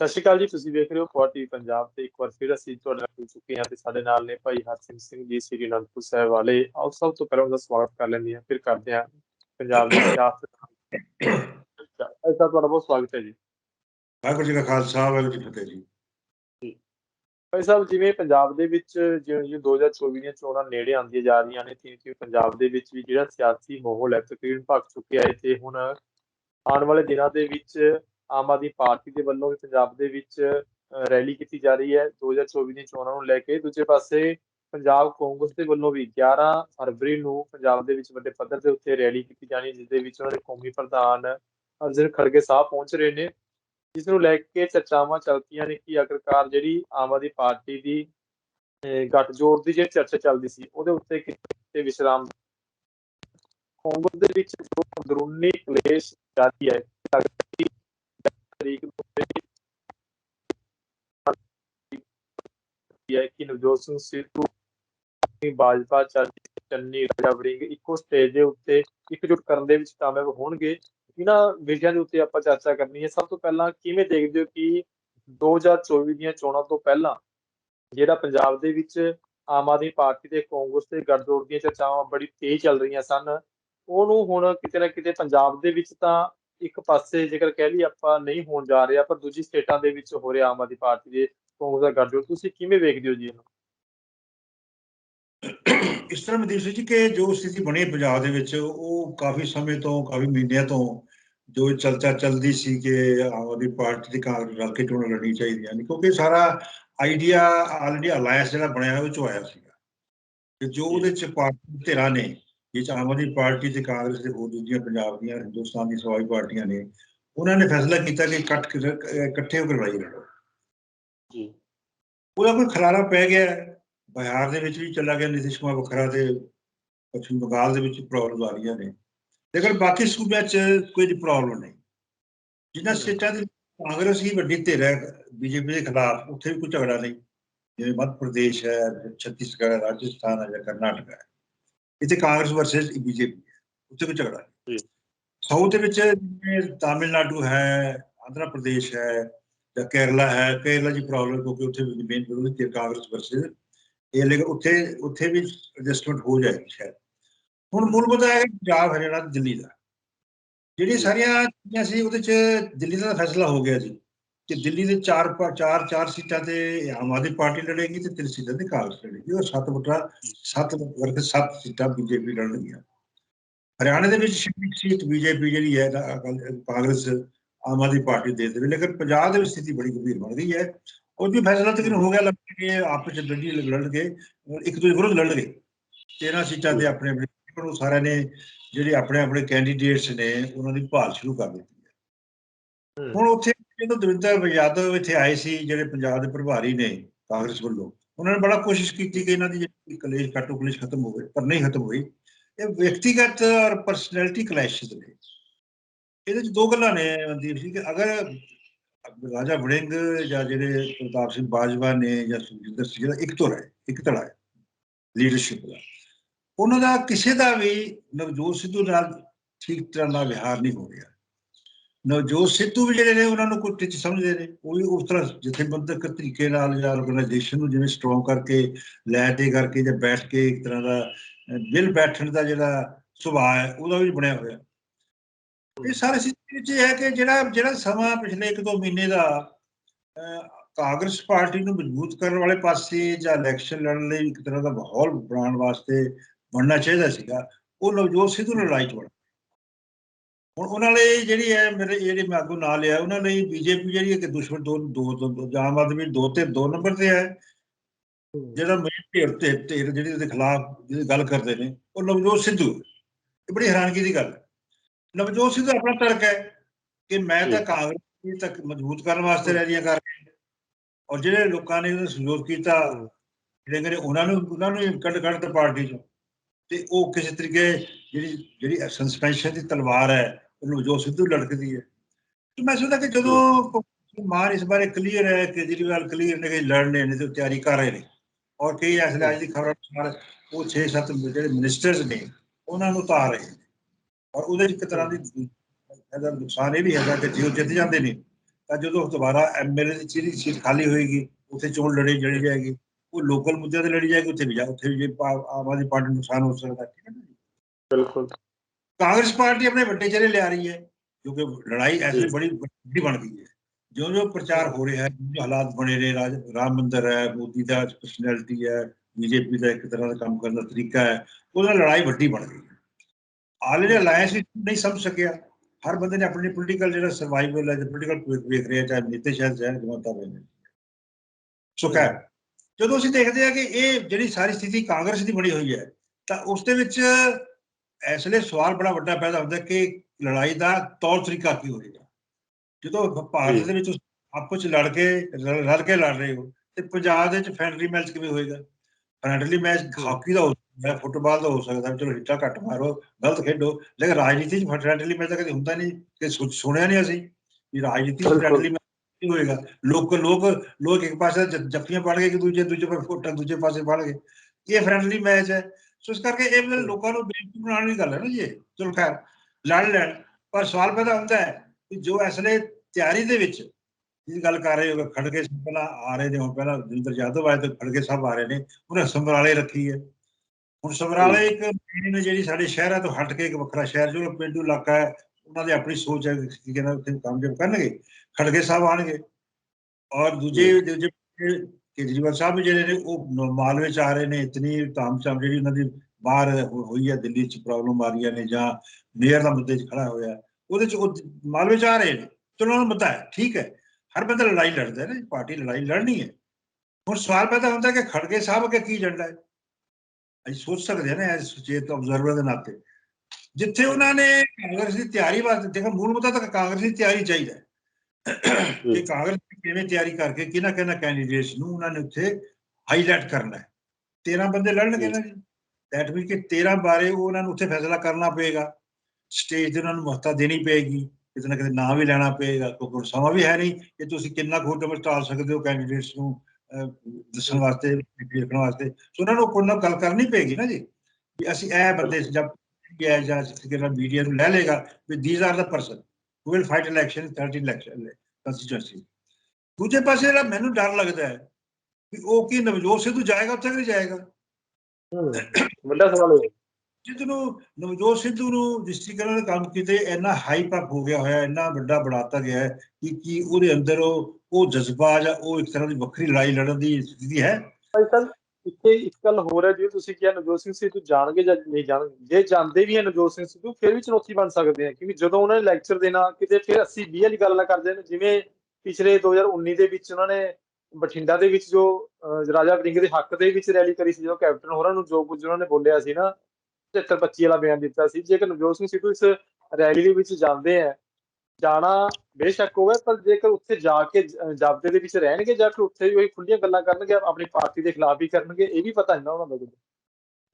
ਸਤਿ ਸ਼੍ਰੀ ਅਕਾਲ ਜੀ ਤੁਸੀਂ ਵੇਖ ਰਹੇ ਹੋ ਟੀਵੀ ਪੰਜਾਬ ਤੇ ਇੱਕ ਵਾਰ ਫਿਰ ਅਸੀਂ ਤੁਹਾਡੇ ਜੁੜ ਚੁੱਕੇ ਹਾਂ ਤੇ ਸਾਡੇ ਨਾਲ ਨੇ ਭਾਈ ਹਰਸਿੰਘ ਸਿੰਘ ਜੀ ਸ੍ਰੀ ਅਨੰਦਪੁਰ ਸਾਹਿਬ ਵਾਲੇ। ਆਓ ਸਭ ਤੋਂ ਪਹਿਲਾਂ ਉਹਦਾ ਸਵਾਗਤ ਕਰ ਲੈਂਦੇ ਹਾਂ ਫਿਰ ਕਰਦੇ ਹਾਂ ਪੰਜਾਬ ਦੀ ਸਿਆਸਤ ਐਸਾ ਤੁਹਾਡਾ ਬਹੁਤ ਸਵਾਗਤ ਹੈ ਜੀ। ਵਾਹਿਗੁਰੂ ਜੀ ਕਾ ਖਾਲਸਾ ਵਾਹਿਗੁਰੂ ਜੀ ਕੀ ਫਤਿਹ ਜੀ। ਭਾਈ ਸਾਹਿਬ ਜਿਵੇਂ ਪੰਜਾਬ ਦੇ ਵਿੱਚ ਜਿਵੇਂ ਜਿਵੇਂ 2024 ਦੀਆਂ ਚੋਣਾਂ ਨੇੜੇ ਆਉਂਦੀਆਂ ਜਾ ਰਹੀਆਂ ਨੇ ਤਿਵੇਂ ਪੰਜਾਬ ਦੇ ਵਿੱਚ ਵੀ ਜਿਹੜਾ ਸਿਆਸੀ ਮਾਹੌਲ ਹੈ ਤਕਰੀਬਨ ਭਖ ਚੁੱਕਿਆ ਹੈ। ਤੇ ਹੁਣ ਆਉਣ ਵਾਲੇ ਦਿਨਾਂ ਦੇ ਵਿੱਚ ਆਮ ਆਦਮੀ ਪਾਰਟੀ ਦੇ ਵੱਲੋਂ ਵੀ ਪੰਜਾਬ ਦੇ ਵਿੱਚ ਰੈਲੀ ਕੀਤੀ ਜਾ ਰਹੀ ਹੈ। 2024 ਦੀਆਂ ਚੋਣਾਂ ਨੂੰ ਲੈ ਕੇ ਦੂਜੇ ਪਾਸੇ ਪੰਜਾਬ ਕਾਂਗਰਸ ਦੇ ਵੱਲੋਂ ਵੀ 11 ਫਰਵਰੀ ਨੂੰ ਪੰਜਾਬ ਦੇ ਵਿੱਚ ਵੱਡੇ ਪੱਧਰ ਦੇ ਉੱਤੇ ਰੈਲੀ ਕੀਤੀ ਜਾਣੀ ਜਿਸ ਦੇ ਵਿੱਚ ਉਹਨਾਂ ਦੇ ਕੌਮੀ ਪ੍ਰਧਾਨ ਅਰਜਨ ਖੜਗੇ ਸਾਹਿਬ ਪਹੁੰਚ ਰਹੇ ਨੇ। ਜਿਸ ਨੂੰ ਲੈ ਕੇ ਚਰਚਾਵਾਂ ਚੱਲਦੀਆਂ ਨੇ ਕਿ ਆਖਰਕਾਰ ਜਿਹੜੀ ਆਮ ਆਦਮੀ ਪਾਰਟੀ ਦੀ ਗੱਠਜੋੜ ਦੀ ਜਿਹੜੀ ਚਰਚਾ ਚੱਲਦੀ ਸੀ, ਉਹਦੇ ਉੱਤੇ ਕਿਤੇ ਵਿਸ਼ਰਾਮ ਕਾਂਗਰਸ ਦੇ ਵਿੱਚ ਜੋ ਅੰਦਰੂਨੀ ਕਲੇਸ਼ ਜਾਰੀ ਹੈ ਤਰੀਕ ਨੂੰ ਹੈ ਕਿ ਨਵਜੋਤ ਸਿੰਘ ਸਿੱਧੂ ਆਪਣੀ ਬਾਜਪਾ ਚੰਨੀ ਰਾਜਾ ਵੜਿੰਗ ਇੱਕੋ ਸਟੇਜ ਦੇ ਉੱਤੇ ਇਕਜੁੱਟ ਕਰਨ ਦੇ ਵਿੱਚ ਕਾਮਯਾਬ ਹੋਣਗੇ। ਇਹਨਾਂ ਵਿਸ਼ਿਆਂ ਦੇ ਉੱਤੇ ਆਪਾਂ ਚਰਚਾ ਕਰਨੀ ਹੈ। ਸਭ ਤੋਂ ਪਹਿਲਾਂ ਕਿਵੇਂ ਦੇਖਦੇ ਹੋ ਕਿ 2024 ਦੀਆਂ ਚੋਣਾਂ ਤੋਂ ਪਹਿਲਾਂ ਜਿਹੜਾ ਪੰਜਾਬ ਦੇ ਵਿੱਚ ਆਮ ਆਦਮੀ ਪਾਰਟੀ ਤੇ ਕਾਂਗਰਸ ਦੇ ਗੱਠਜੋੜ ਦੀਆਂ ਚਰਚਾਵਾਂ ਬੜੀ ਤੇਜ਼ ਚੱਲ ਰਹੀਆਂ ਸਨ, ਉਹਨੂੰ ਹੁਣ ਕਿਤੇ ਨਾ ਕਿਤੇ ਪੰਜਾਬ ਦੇ ਵਿੱਚ ਤਾਂ ਇੱਕ ਪਾਸੇ ਜੇਕਰ ਕਹਿ ਲਈ ਆਪਾਂ ਨਹੀਂ ਹੋਣ ਜਾ ਰਿਹਾ ਪਰ ਦੂਜੀ ਸਟੇਟਾਂ ਦੇ ਵਿੱਚ ਹੋ ਰਿਹਾ ਆਮ ਆਦਮੀ ਪਾਰਟੀ ਦੇ ਕਾਂਗਰਸ ਦਾ ਗੱਠਜੋੜ ਤੁਸੀਂ ਕਿਵੇਂ ਵੇਖਦੇ ਹੋ ਜੀ ਇਹਨੂੰ? ਇਸ ਤਰ੍ਹਾਂ ਮਦੀਪ ਜੀ ਕਿ ਜੋ ਸਥਿਤੀ ਬਣੀ ਪੰਜਾਬ ਦੇ ਵਿੱਚ ਉਹ ਕਾਫੀ ਸਮੇਂ ਤੋਂ ਕਾਫੀ ਮਹੀਨਿਆਂ ਤੋਂ ਜੋ ਚਰਚਾ ਚੱਲਦੀ ਸੀ ਕਿ ਆਮ ਆਦਮੀ ਪਾਰਟੀ ਦੀ ਕਾਂਗਰਸ ਰਲ ਕੇ ਚੋਣਾਂ ਲੜਨੀ ਚਾਹੀਦੀਆਂ ਨੇ ਕਿਉਂਕਿ ਸਾਰਾ ਆਈਡੀਆ ਆਲਰੇਡੀ ਅਲਾਈਅੰਸ ਜਿਹੜਾ ਬਣਿਆ ਉਹ ਚੋਂ ਆਇਆ ਸੀਗਾ। ਕਿ ਜੋ ਉਹਦੇ ਚ ਪਾਰਟੀ ਧਿਰਾਂ ਨੇ ਜਿਸ ਆਮ ਆਦਮੀ ਪਾਰਟੀ ਤੇ ਕਾਂਗਰਸ ਦੇ ਹੋਰ ਦੂਜੀਆਂ ਪੰਜਾਬ ਦੀਆਂ ਹਿੰਦੁਸਤਾਨ ਦੀ ਸਵਾਈ ਪਾਰਟੀਆਂ ਨੇ ਉਹਨਾਂ ਨੇ ਫੈਸਲਾ ਕੀਤਾ ਕਿ ਇਕੱਠ ਇਕੱਠੇ ਹੋ ਕੇ ਲੜਾਈ ਲੜੋ। ਜੀ। ਉਹਦਾ ਕੋਈ ਖਲਾਰਾ ਪੈ ਗਿਆ ਬਿਹਾਰ ਦੇ ਵਿੱਚ ਵੀ ਚੱਲਾ ਗਿਆ ਨਿਤਿਸ਼ ਕੁਮਾਰ ਵੱਖਰਾ ਤੇ ਪੱਛਮੀ ਬੰਗਾਲ ਦੇ ਵਿੱਚ ਪ੍ਰੋਬਲਮ ਆ ਰਹੀਆਂ ਨੇ। ਲੇਕਿਨ ਬਾਕੀ ਸੂਬਿਆਂ 'ਚ ਕੋਈ ਪ੍ਰੋਬਲਮ ਨਹੀਂ। ਜਿਨ੍ਹਾਂ ਸਟੇਟਾਂ ਦੀ ਕਾਂਗਰਸ ਹੀ ਵੱਡੀ ਧਿਰ ਹੈ ਬੀਜੇਪੀ ਦੇ ਖਿਲਾਫ ਉੱਥੇ ਵੀ ਕੋਈ ਝਗੜਾ ਨਹੀਂ। ਜਿਵੇਂ ਮੱਧ ਪ੍ਰਦੇਸ਼ ਹੈ ਛੱਤੀਸਗੜ੍ਹ ਰਾਜਸਥਾਨ ਹੈ ਜਾਂ ਕਰਨਾਟਕ ਹੈ। ਇੱਥੇ ਕਾਂਗਰਸ ਵਰਸਸ ਬੀਜੇਪੀ ਹੈ ਉੱਥੇ ਕੋਈ ਝਗੜਾ ਨਹੀਂ। ਸਾਊਥ ਦੇ ਵਿੱਚ ਤਾਮਿਲਨਾਡੂ ਹੈ ਆਂਧਰਾ ਪ੍ਰਦੇਸ਼ ਹੈ ਜਾਂ ਕੇਰਲਾ ਹੈ ਕੇਰਲਾ ਦੀ ਪ੍ਰੋਬਲਮ ਕਿਉਂਕਿ ਉੱਥੇ ਵੀ ਮੇਨ ਵਿਰੋਧੀ ਧਿਰ ਕਾਂਗਰਸ ਵਰਸਸ ਇਹ ਲੇਕਿਨ ਉੱਥੇ ਉੱਥੇ ਵੀ ਐਡਜਸਟਮੈਂਟ ਹੋ ਜਾਏਗੀ ਸ਼ਾਇਦ। ਹੁਣ ਮੂਲ ਮੁੱਦਾ ਹੈ ਪੰਜਾਬ ਹਰਿਆਣਾ ਦਿੱਲੀ ਦਾ। ਜਿਹੜੀ ਸਾਰੀਆਂ ਚੀਜ਼ਾਂ ਸੀ ਉਹਦੇ ਚ ਦਿੱਲੀ ਦਾ ਫੈਸਲਾ ਹੋ ਗਿਆ ਜੀ। ਕਿ ਦਿੱਲੀ ਦੇ ਚਾਰ ਚਾਰ ਚਾਰ ਸੀਟਾਂ ਤੇ ਆਮ ਆਦਮੀ ਪਾਰਟੀ ਲੜੇਗੀ ਤੇ ਤਿੰਨ ਸੀਟਾਂ ਤੇ ਕਾਂਗਰਸ ਲੜੇਗੀ। ਔਰ ਸੱਤ ਵਟਾ ਸੱਤ ਵਰਗ ਸੱਤ ਸੀਟਾਂ ਬੀਜੇਪੀ ਲੜਨਗੀਆਂ ਹਰਿਆਣਾ ਦੇ ਵਿੱਚ ਛੇ ਸੀਟ ਬੀਜੇਪੀ ਜਿਹੜੀ ਹੈ ਕਾਂਗਰਸ ਆਮ ਆਦਮੀ ਪਾਰਟੀ ਦੇ ਦੇਵੇ। ਲੇਕਿਨ ਪੰਜਾਬ ਦੇ ਵਿੱਚ ਸਥਿਤੀ ਬੜੀ ਗੰਭੀਰ ਬਣ ਗਈ ਹੈ। ਉਹ ਵੀ ਫੈਸਲਾ ਤਕਰੀਬਨ ਹੋ ਗਿਆ ਲੱਗ ਕਿ ਆਪਸ ਵਿੱਚ ਲੜੀ ਲੜਨਗੇ ਇੱਕ ਦੂਜੇ ਵਿਰੁੱਧ ਲੜਨਗੇ। 13 ਸੀਟਾਂ ਤੇ ਆਪਣੇ ਆਪਣੇ ਉਹ ਸਾਰਿਆਂ ਨੇ ਜਿਹੜੇ ਆਪਣੇ ਆਪਣੇ ਕੈਂਡੀਡੇਟਸ ਨੇ ਉਹਨਾਂ ਦੀ ਭਾਲ ਸ਼ੁਰੂ ਕਰ ਦਿੱਤੀ ਹੈ। ਹੁਣ ਉੱਥੇ ਜਦੋਂ ਦਵਿੰਦਰ ਯਾਦਵ ਇੱਥੇ ਆਏ ਸੀ, ਜਿਹੜੇ ਪੰਜਾਬ ਦੇ ਪ੍ਰਭਾਰੀ ਨੇ ਕਾਂਗਰਸ ਵੱਲੋਂ, ਉਹਨਾਂ ਨੇ ਬੜਾ ਕੋਸ਼ਿਸ਼ ਕੀਤੀ ਕਿ ਇਹਨਾਂ ਦੀ ਜਿਹੜੀ ਕਲੇਸ਼ ਕਾਟੋ ਕਲੇਸ਼ ਖਤਮ ਹੋਵੇ, ਪਰ ਨਹੀਂ ਖਤਮ ਹੋਈ। ਇਹ ਵਿਅਕਤੀਗਤ ਔਰ ਪਰਸਨੈਲਿਟੀ ਕਲੈਸ਼ਸ ਨੇ ਇਹਦੇ ਚ ਦੋ ਗੱਲਾਂ ਨੇ, ਮਨਦੀਪ ਸਿੰਘ। ਕਿ ਅਗਰ ਰਾਜਾ ਵੜਿੰਗ ਜਾਂ ਜਿਹੜੇ ਪ੍ਰਤਾਪ ਸਿੰਘ ਬਾਜਵਾ ਨੇ ਜਾਂ ਸੁਖਜਿੰਦਰ ਸਿੰਘ ਦਾ ਇੱਕ ਧੜਾ ਹੈ ਇੱਕ ਧੜਾ ਹੈ ਲੀਡਰਸ਼ਿਪ ਦਾ, ਉਹਨਾਂ ਦਾ ਕਿਸੇ ਦਾ ਵੀ ਨਵਜੋਤ ਸਿੱਧੂ ਨਾਲ ਠੀਕ ਤਰ੍ਹਾਂ ਦਾ ਵਿਹਾਰ ਨਹੀਂ ਹੋ ਰਿਹਾ। ਨਵਜੋਤ ਸਿੱਧੂ ਵੀ ਜਿਹੜੇ ਨੇ ਉਹਨਾਂ ਨੂੰ ਕੋਈ ਟਿਚ ਸਮਝਦੇ ਨੇ, ਉਹ ਵੀ ਉਸ ਤਰ੍ਹਾਂ ਜਥੇਬੰਦਕ ਤਰੀਕੇ ਨਾਲ ਜਾਂ ਆਰਗੇਨਾਈਜੇਸ਼ਨ ਨੂੰ ਜਿਵੇਂ ਸਟਰੋਂਗ ਕਰਕੇ ਲੈ ਦੇ ਕਰਕੇ ਜਾਂ ਬੈਠ ਕੇ ਇੱਕ ਤਰ੍ਹਾਂ ਦਾ ਦਿਲ ਬੈਠਣ ਦਾ ਜਿਹੜਾ ਸੁਭਾਅ ਹੈ, ਉਹਦਾ ਵੀ ਬਣਿਆ ਹੋਇਆ। ਇਹ ਸਾਰੇ ਸਿੱਧੇ ਵਿੱਚ ਹੈ ਕਿ ਜਿਹੜਾ ਜਿਹੜਾ ਸਮਾਂ ਪਿਛਲੇ ਇੱਕ ਦੋ ਮਹੀਨੇ ਦਾ ਕਾਂਗਰਸ ਪਾਰਟੀ ਨੂੰ ਮਜ਼ਬੂਤ ਕਰਨ ਵਾਲੇ ਪਾਸੇ ਜਾਂ ਇਲੈਕਸ਼ਨ ਲੜਨ ਲਈ ਇੱਕ ਤਰ੍ਹਾਂ ਦਾ ਮਾਹੌਲ ਬਣਾਉਣ ਵਾਸਤੇ ਬਣਨਾ ਚਾਹੀਦਾ ਸੀਗਾ, ਉਹ ਨਵਜੋਤ ਸਿੱਧੂ ਲੜਾਈ ਚ ਬਣ ਹੁਣ ਉਹਨਾਂ ਲਈ ਜਿਹੜੀ ਹੈ ਮੇਰੇ ਜਿਹੜੇ ਮੈਂ ਅੱਗੋਂ ਨਾਂ ਲਿਆ ਉਹਨਾਂ ਲਈ ਬੀਜੇਪੀ ਜਿਹੜੀ ਹੈ ਕਿ ਦੁਸ਼ਮਣ ਦੋ ਦੋ ਆਮ ਆਦਮੀ ਦੋ ਤੇ ਦੋ ਨੰਬਰ ਤੇ ਹੈ। ਜਿਹੜਾ ਮੇਨ ਢੇਰ ਤੇ ਢੇਰ ਜਿਹੜੀ ਉਹਦੇ ਖਿਲਾਫ ਜਿਹੜੀ ਗੱਲ ਕਰਦੇ ਨੇ ਉਹ ਨਵਜੋਤ ਸਿੱਧੂ। ਇਹ ਬੜੀ ਹੈਰਾਨਗੀ ਦੀ ਗੱਲ। ਹੈ ਨਵਜੋਤ ਸਿੱਧੂ ਆਪਣਾ ਤਰਕ ਹੈ ਕਿ ਮੈਂ ਤਾਂ ਕਾਂਗਰਸ ਤੱਕ ਮਜ਼ਬੂਤ ਕਰਨ ਵਾਸਤੇ ਰੈਲੀਆਂ ਕਰ ਰਿਹਾ। ਔਰ ਜਿਹੜੇ ਲੋਕਾਂ ਨੇ ਉਹਦਾ ਸਹਿਯੋਗ ਕੀਤਾ ਜਿਹੜੇ ਕਹਿੰਦੇ ਉਹਨਾਂ ਨੂੰ ਉਹਨਾਂ ਨੂੰ ਕੱਢ ਕੱਢ ਤੇ ਪਾਰਟੀ ਚੋਂ। ਤੇ ਉਹ ਕਿਸੇ ਤਰੀਕੇ ਜਿਹੜੀ ਜਿਹੜੀ ਸਸਪੈਂਸ਼ਨ ਦੀ ਤਲਵਾਰ ਹੈ ਨਵਜੋਤ ਸਿੱਧੂ ਲੜਕਦੀ ਹੈ। ਤੇ ਮੈਂ ਸੋਚਦਾ ਕਿ ਜਦੋਂ ਮਾਨ ਇਸ ਬਾਰੇ ਕਲੀਅਰ ਹੈ, ਕੇਜਰੀਵਾਲ ਕਲੀਅਰ ਨੇ ਕਿ ਲੜਨੇ ਨੇ ਤੇ ਤਿਆਰੀ ਕਰ ਰਹੇ ਨੇ। ਔਰ ਕਈ ਐਸਲੇ ਅੱਜ ਦੀ ਖਬਰ ਅਨੁਸਾਰ ਉਹ 6-7 ਜਿਹੜੇ ਮਿਨਿਸਟਰਸ ਨੇ, ਉਹਨਾਂ ਨੂੰ ਉਤਾਰ ਰਹੇ ਨੇ। ਔਰ ਉਹਦੇ ਇੱਕ ਤਰ੍ਹਾਂ ਦੀ ਇਹਦਾ ਨੁਕਸਾਨ ਇਹ ਵੀ ਹੈਗਾ ਕਿ ਜੇ ਉਹ ਜਿੱਤ ਜਾਂਦੇ ਨੇ, ਤਾਂ ਜਦੋਂ ਦੁਬਾਰਾ ਐਮਐਲਏ ਦੀ ਜਿਹੜੀ ਸੀਟ ਖਾਲੀ ਹੋਏਗੀ, ਉੱਥੇ ਚੋਣ ਲੜੀ ਲੜੀ ਜਾਏਗੀ, ਉਹ ਲੋਕਲ ਮੁੱਦਿਆਂ ਤੇ ਲੜੀ ਜਾਏਗੀ, ਉੱਥੇ ਵੀ ਜਾ, ਉੱਥੇ ਵੀ ਜੇ ਆਮ ਆਦਮੀ ਪਾਰਟੀ ਨੂੰ ਨੁਕਸਾਨ ਹੋ ਸਕਦਾ ਠੀਕ ਹੈ ਨਾ ਬਿਲਕੁਲ। ਕਾਂਗਰਸ ਪਾਰਟੀ ਆਪਣੇ ਵੱਡੇ ਚਿਹਰੇ ਲਿਆ ਰਹੀ ਹੈ, ਕਿਉਂਕਿ ਲੜਾਈ ਐਸੀ ਬੜੀ ਵੱਡੀ ਬਣ ਗਈ ਹੈ। ਜਿਉਂ ਜਿਉਂ ਪ੍ਰਚਾਰ ਹੋ ਰਿਹਾ ਹੈ ਜਿਉਂ ਹਾਲਾਤ ਬਣੇ ਨੇ ਰਾਮ ਮੰਦਿਰ ਹੈ, ਮੋਦੀ ਦਾ ਪਰਸਨੈਲਿਟੀ ਹੈ ਬੀਜੇਪੀ ਦਾ ਇੱਕ ਤਰ੍ਹਾਂ ਦਾ ਕੰਮ ਕਰਨ ਦਾ ਤਰੀਕਾ ਹੈ, ਉਹਦੇ ਲੜਾਈ ਵੱਡੀ ਬਣ ਗਈ ਆਲਰੇਡੀ ਅਲਾਈਅੰਸ ਨਹੀਂ ਸਮਝ ਸਕਿਆ। ਹਰ ਬੰਦੇ ਨੇ ਆਪਣੀ ਪੋਲੀਟੀਕਲ ਜਿਹੜਾ ਸਰਵਾਈਵਲ ਹੈ ਪੋਲੀਟੀਕਲ ਵੇਖ ਰਿਹਾ ਚਾਹੇ ਨੀਤਿਸ਼ ਹੈ ਚਾਹੇ ਜਮਤਾ ਬੈਨ ਸੋ ਖੈਰ, ਜਦੋਂ ਅਸੀਂ ਦੇਖਦੇ ਹਾਂ ਕਿ ਇਹ ਜਿਹੜੀ ਸਾਰੀ ਸਥਿਤੀ ਕਾਂਗਰਸ ਦੀ ਬਣੀ ਹੋਈ ਹੈ, ਤਾਂ ਉਸ ਦੇ ਵਿੱਚ ਇਸ ਲਈ ਸਵਾਲ ਬੜਾ ਵੱਡਾ ਪੈਦਾ ਹੁੰਦਾ ਕਿ ਲੜਾਈ ਦਾ ਤੌਰ ਤਰੀਕਾ ਕੀ ਹੋਏਗਾ? ਜਦੋਂ ਭਾਰਤ। ਦੇ ਵਿੱਚ ਆਪਸ ਚ ਲੜ ਕੇ ਰਲ ਕੇ ਲੜ ਰਹੇ ਹੋ ਤੇ ਪੰਜਾਬ ਦੇ ਵਿੱਚ ਫ੍ਰੈਂਡਲੀ ਮੈਚ ਕਿਵੇਂ ਹੋਏਗਾ? ਫ੍ਰੈਂਡਲੀ ਮੈਚ ਹਾਕੀ ਦਾ ਹੋ ਸਕਦਾ ਹੈ ਫੁੱਟਬਾਲ ਦਾ ਹੋ ਸਕਦਾ ਹੈ, ਚਲੋ ਹਿੱਟਾ ਘੱਟ ਮਾਰੋ ਗਲਤ ਖੇਡੋ ਲੇਕਿਨ ਰਾਜਨੀਤੀ ਚ ਫ੍ਰੈਂਡਲੀ ਮੈਚ ਤਾਂ ਕਦੇ ਹੁੰਦਾ ਨਹੀਂ ਕਿ ਸੁਣਿਆ ਨਹੀਂ ਅਸੀਂ ਵੀ ਰਾਜਨੀਤੀ ਚ। ਫ੍ਰੈਂਡਲੀ ਮੈਚ ਹੋਏਗਾ? ਲੋਕ ਲੋਕ ਲੋਕ ਇੱਕ ਪਾਸੇ ਜੱਫੀਆਂ ਪੜ ਕੇ ਕਿ ਦੂਜੇ ਦੂਜੇ ਪਾਸੇ ਫੋਟਾਂ ਦੂਜੇ ਪਾਸੇ ਪੜ ਗਏ ਇਹ ਫ੍ਰੈਂਡਲੀ ਮੈਚ ਹੈ। ਸੋ ਇਸ ਕਰਕੇ ਇਹ ਲੋਕਾਂ ਨੂੰ ਬੇਵਕੂਫ ਬਣਾਉਣ ਦੀ ਗੱਲ ਹੈ ਨਾ ਜੀ। ਚਲੋ ਖੈਰ ਲੜ ਲੈਣ। ਪਰ ਸਵਾਲ ਪੈਦਾ ਹੁੰਦਾ ਹੈ ਕਿ ਜੋ ਅਸਲੇ ਤਿਆਰੀ ਦੇ ਵਿੱਚ ਜਿਹਦੀ ਗੱਲ ਕਰ ਰਹੇ ਹੋ ਖੜਗੇ ਪਹਿਲਾਂ ਆ ਰਹੇ ਨੇ ਹੁਣ ਪਹਿਲਾਂ ਜਿੰਦਰ ਯਾਦਵ ਆਏ ਤੇ ਖੜਗੇ ਸਾਹਿਬ ਆ ਰਹੇ ਨੇ ਉਹਨੇ ਸਮਰਾਲੇ ਰੱਖੀ ਹੈ। ਹੁਣ ਸਮਰਾਲੇ ਇੱਕ ਮੇਨ ਜਿਹੜੀ ਸਾਡੇ ਸ਼ਹਿਰਾਂ ਤੋਂ ਹਟ ਕੇ ਇੱਕ ਵੱਖਰਾ ਸ਼ਹਿਰ ਜੋ ਪਿੰਡੂ ਇਲਾਕਾ ਹੈ ਉਹਨਾਂ ਦੀ ਆਪਣੀ ਸੋਚ ਹੈ ਕਿ ਕਹਿੰਦਾ ਉੱਥੇ ਕਾਮਯਾਬ ਕਰਨਗੇ ਖੜਗੇ ਸਾਹਿਬ ਆਣਗੇ ਔਰ ਦੂਜੇ ਦੂਜੇ ਕੇਜਰੀਵਾਲ ਸਾਹਿਬ ਵੀ ਜਿਹੜੇ ਨੇ ਉਹ ਮ- ਮਾਲਵੇ ਚ ਆ ਰਹੇ ਨੇ ਇਤਨੀ ਤਾਮਝਾਮ ਜਿਹੜੀ ਉਹਨਾਂ ਦੀ ਬਾਹਰ ਹੋਈ ਹੈ ਦਿੱਲੀ ਚ ਪ੍ਰੋਬਲਮ ਆ ਰਹੀ ਹੈ ਨੇ ਜਾਂ ਮੇਅਰ ਦਾ ਮੁੱਦੇ 'ਚ ਖੜਾ ਹੋਇਆ ਉਹਦੇ ਚ ਉਹ ਮਾਲਵੇ ਚ ਆ ਰਹੇ ਨੇ ਚਲੋ ਉਹਨਾਂ ਨੂੰ ਪਤਾ ਹੈ ਠੀਕ ਹੈ ਹਰ ਬੰਦਾ ਲੜਾਈ ਲੜਦਾ ਨਾ ਪਾਰਟੀ ਲੜਾਈ ਲੜਨੀ ਹੈ ਹੁਣ ਸਵਾਲ ਪੈਦਾ ਹੁੰਦਾ ਕਿ ਖੜਗੇ ਸਾਹਿਬ ਅੱਗੇ ਕੀ ਏਜੰਡਾ ਹੈ? ਅਸੀਂ ਸੋਚ ਸਕਦੇ ਹਾਂ ਨਾ ਐਜ਼ ਸੁਚੇਤ ਆਬਜ਼ਰਵਰ ਦੇ ਨਾਤੇ ਜਿੱਥੇ ਉਹਨਾਂ ਨੇ ਕਾਂਗਰਸ ਦੀ ਤਿਆਰੀ ਵਾਸਤੇ ਦੇਖੋ ਮੂਲ ਮੁੱਦਾ ਤਾਂ ਕਾਂਗਰਸ ਦੀ ਤਿਆਰੀ ਚਾਹੀਦਾ ਹੈ ਕਿ ਕਾਂਗਰਸ ਕਿਵੇਂ ਤਿਆਰੀ ਕਰਕੇ ਕਿਹਨਾਂ ਕਿਹਨਾਂ ਕੈਂਡੀਡੇਟਸ ਨੂੰ ਉਹਨਾਂ ਨੇ ਉੱਥੇ ਹਾਈਲਾਈਟ ਕਰਨਾ ਹੈ? 13 ਬੰਦੇ ਲੜਨਗੇ ਨਾ ਜੀ। ਦੈਟ ਮੀਨ ਕਿ 13 ਬਾਰੇ ਉਹ ਉਹਨਾਂ ਨੂੰ ਉੱਥੇ ਫੈਸਲਾ ਕਰਨਾ ਪਏਗਾ। ਸਟੇਜ ਤੇ ਉਹਨਾਂ ਨੂੰ ਮਹੱਤਤਾ ਦੇਣੀ ਪਏਗੀ। ਕਿਤੇ ਨਾ ਕਿਤੇ ਨਾਂ ਵੀ ਲੈਣਾ ਪਏਗਾ। ਕਿਉਂਕਿ ਸਮਾਂ ਵੀ ਹੈ ਨਹੀਂ ਕਿ ਤੁਸੀਂ ਕਿੰਨਾ ਕੁ ਵਿੱਚ ਟਾਲ ਸਕਦੇ ਹੋ ਕੈਂਡੀਡੇਟਸ ਨੂੰ ਦੱਸਣ ਵਾਸਤੇ ਦੇਖਣ ਵਾਸਤੇ। ਸੋ ਉਹਨਾਂ ਨੂੰ ਕੋਈ ਨਾ ਗੱਲ ਕਰਨੀ ਪਏਗੀ ਨਾ ਜੀ। ਵੀ ਅਸੀਂ ਇਹ ਬੰਦੇ ਜਦ ਗਿਆ ਜਾਂ ਕਿਹੜਾ ਮੀਡੀਆ ਨੂੰ ਲੈ ਲੇਗਾ ਵੀ these are the person who will fight election 30 election constituency ਦੂਜੇ ਪਾਸੇ ਜਿਹੜਾ ਮੈਨੂੰ ਡਰ ਲੱਗਦਾ ਹੈ ਵੀ ਉਹ ਕੀ ਨਵਜੋਤ ਸਿੱਧੂ ਜਾਏਗਾ ਉੱਥੇ ਕਿ ਜਾਏਗਾ? ਵੱਡਾ ਸਵਾਲ ਹੈ। ਜਿੱਦ ਨੂੰ ਨਵਜੋਤ ਸਿੱਧੂ ਨੂੰ ਡਿਸਟ੍ਰਿਕਟ ਦੇ ਕੰਮ ਕੀਤੇ ਇੰਨਾ ਹਾਈਪ ਅਪ ਹੋ ਗਿਆ ਹੋਇਆ ਇੰਨਾ ਵੱਡਾ ਬਣਾਤਾ ਗਿਆ ਹੈ ਕਿ ਕੀ ਉਹਦੇ ਅੰਦਰ ਉਹ ਉਹ ਜਜ਼ਬਾ ਜਾਂ ਉਹ ਇੱਕ ਤਰ੍ਹਾਂ ਦੀ ਵੱਖਰੀ ਲੜਾਈ ਲੜਨ ਦੀ ਸਥਿਤੀ ਹੈ? ਭਾਈ ਇੱਥੇ ਇੱਕ ਗੱਲ ਹੋਰ ਹੈ ਜਿਵੇਂ ਤੁਸੀਂ ਕਿਹਾ ਨਵਜੋਤ ਸਿੰਘ ਸਿੱਧੂ ਜਾਣਗੇ ਜਾਂ ਨਹੀਂ ਜਾਣਗੇ। ਜੇ ਜਾਂਦੇ ਵੀ ਹੈ ਨਵਜੋਤ ਸਿੰਘ ਸਿੱਧੂ ਫਿਰ ਵੀ ਚੁਣੌਤੀ ਬਣ ਸਕਦੇ ਆ ਕਿਉਂਕਿ ਜਦੋਂ ਉਹਨਾਂ ਨੇ ਲੈਕਚਰ ਦੇਣਾ ਕਿਤੇ ਫਿਰ 80 20 ਵਾਲੀ ਗੱਲ ਨਾ ਕਰਦੇ ਨੇ ਜਿਵੇਂ ਪਿਛਲੇ 2019 ਦੇ ਵਿੱਚ ਉਹਨਾਂ ਨੇ ਬਠਿੰਡਾ ਦੇ ਵਿੱਚ ਜੋ ਰਾਜਾ ਵੜਿੰਗ ਦੇ ਹੱਕ ਦੇ ਵਿੱਚ ਰੈਲੀ ਕਰੀ ਸੀ, ਜਦੋਂ ਕੈਪਟਨ ਹੋਰਾਂ ਨੂੰ ਜੋ ਕੁਝ ਉਹਨਾਂ ਨੇ ਬੋਲਿਆ ਸੀ ਨਾ 75 25 ਵਾਲਾ ਬਿਆਨ ਦਿੱਤਾ ਸੀ, ਜੇਕਰ ਨਵਜੋਤ ਸਿੰਘ ਸਿੱਧੂ ਇਸ ਰੈਲੀ ਦੇ ਵਿੱਚ ਜਾਂਦੇ ਆ ਜਾਣਾ ਬੇਸ਼ੱਕ ਹੋਵੇ, ਪਰ ਜੇਕਰ ਉੱਥੇ ਜਾ ਕੇ ਜਾਬਤੇ ਦੇ ਵਿੱਚ ਰਹਿਣਗੇ ਜਾਂ ਫਿਰ ਉੱਥੇ ਵੀ ਉਹੀ ਖੁੱਲੀਆਂ ਗੱਲਾਂ ਕਰਨਗੇ, ਆਪਣੀ ਪਾਰਟੀ ਦੇ ਖਿਲਾਫ ਵੀ ਕਰਨਗੇ, ਇਹ ਵੀ ਪਤਾ ਨਹੀਂ ਨਾ ਉਹਨਾਂ ਦਾ ਕੁਝ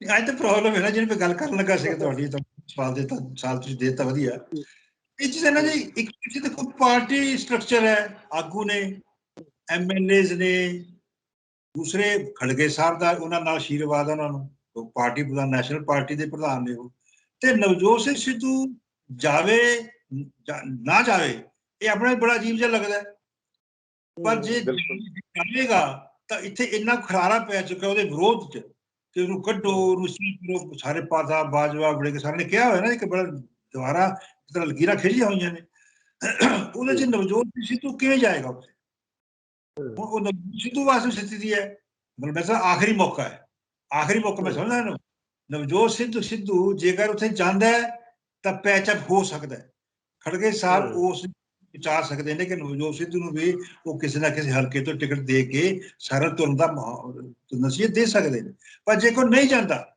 ਅੱਜ ਤਾਂ ਪ੍ਰੋਬਲਮ ਹੈ ਨਾ ਜਿਹਨੇ ਗੱਲ ਕਰਨ ਲੱਗਾ ਸੀ ਤੁਹਾਡੀ, ਤਾਂ ਸਵਾਲ ਦਿੱਤਾ ਸਾਲ ਤੁਸੀਂ ਦੇਤਾ ਵਧੀਆ। ਇਹ ਚੀਜ਼ ਹੈ ਨਾ ਜੀ ਇੱਕ ਪਿੱਛੇ ਦੇਖੋ ਪਾਰਟੀ ਸਟਰਕਚਰ ਹੈ ਆਗੂ ਨੇ ਐਮਐਲਏਜ਼ ਨੇ ਦੂਸਰੇ ਖੜਗੇ ਸਾਹਿਬ ਦਾ ਉਹਨਾਂ ਨਾਲ ਆਸ਼ੀਰਵਾਦ ਉਹਨਾਂ ਨੂੰ ਉਹ ਪਾਰਟੀ ਪ੍ਰਧਾਨ ਨੈਸ਼ਨਲ ਪਾਰਟੀ ਦੇ ਪ੍ਰਧਾਨ ਨੇ ਉਹ। ਤੇ ਨਵਜੋਤ ਸਿੰਘ ਸਿੱਧੂ ਜਾਵੇ ਨਾ ਜਾਵੇ ਇਹ ਆਪਣਾ ਬੜਾ ਅਜੀਬ ਜਿਹਾ ਲੱਗਦਾ ਪਰ ਜੇ ਜਾਵੇਗਾ ਤਾਂ ਇੱਥੇ ਇੰਨਾ ਖਰਾਰਾ ਪੈ ਚੁੱਕਾ ਉਹਦੇ ਵਿਰੋਧ ਚ ਕਿ ਉਹਨੂੰ ਕੱਢੋ ਉਹਨੂੰ ਸੀ ਕਰੋ ਸਾਰੇ ਪਾਸਾ ਬਾਜਵਾ ਬੜੇ ਸਾਰੇ ਨੇ ਕਿਹਾ ਹੋਇਆ ਨਾ ਕਿ ਬੜਾ ਦੁਬਾਰਾ ਤਰ੍ਹਾਂ ਲਕੀਰਾਂ ਖਿੱਚੀਆਂ ਹੋਈਆਂ ਨੇ। ਉਹਦੇ ਚ ਨਵਜੋਤ ਸਿੰਘ ਸਿੱਧੂ ਕਿਵੇਂ ਜਾਏਗਾ ਉੱਥੇ? ਉਹ ਨਵਜੋਤ ਸਿੱਧੂ ਵਾਸਤੇ ਸਥਿਤੀ ਹੈ। ਮਤਲਬ ਸਮਝਦਾ ਆਖਰੀ ਮੌਕਾ ਹੈ। ਆਖਰੀ ਮੌਕਾ ਮੈਂ ਸਮਝਦਾ ਇਹਨੂੰ। ਨਵਜੋਤ ਸਿੱਧੂ ਸਿੱਧੂ ਜੇਕਰ ਉੱਥੇ ਜਾਂਦਾ ਹੈ ਤਾਂ ਪੈਚਅਪ ਹੋ ਸਕਦਾ ਹੈ। ਖੜਗੇ ਸਾਹਿਬ। ਉਸ ਵਿਚਾਰ ਸਕਦੇ ਨੇ ਕਿ ਨਵਜੋਤ ਸਿੱਧੂ ਨੂੰ ਵੀ ਉਹ ਕਿਸੇ ਨਾ ਕਿਸੇ ਹਲਕੇ ਤੋਂ ਟਿਕਟ ਦੇ ਕੇ ਸਾਰਾ ਤੁਰਨ ਦਾ ਨਸੀਹਤ ਦੇ ਸਕਦੇ ਨੇ। ਪਰ ਜੇ ਕੋਈ ਨਹੀਂ ਜਾਂਦਾ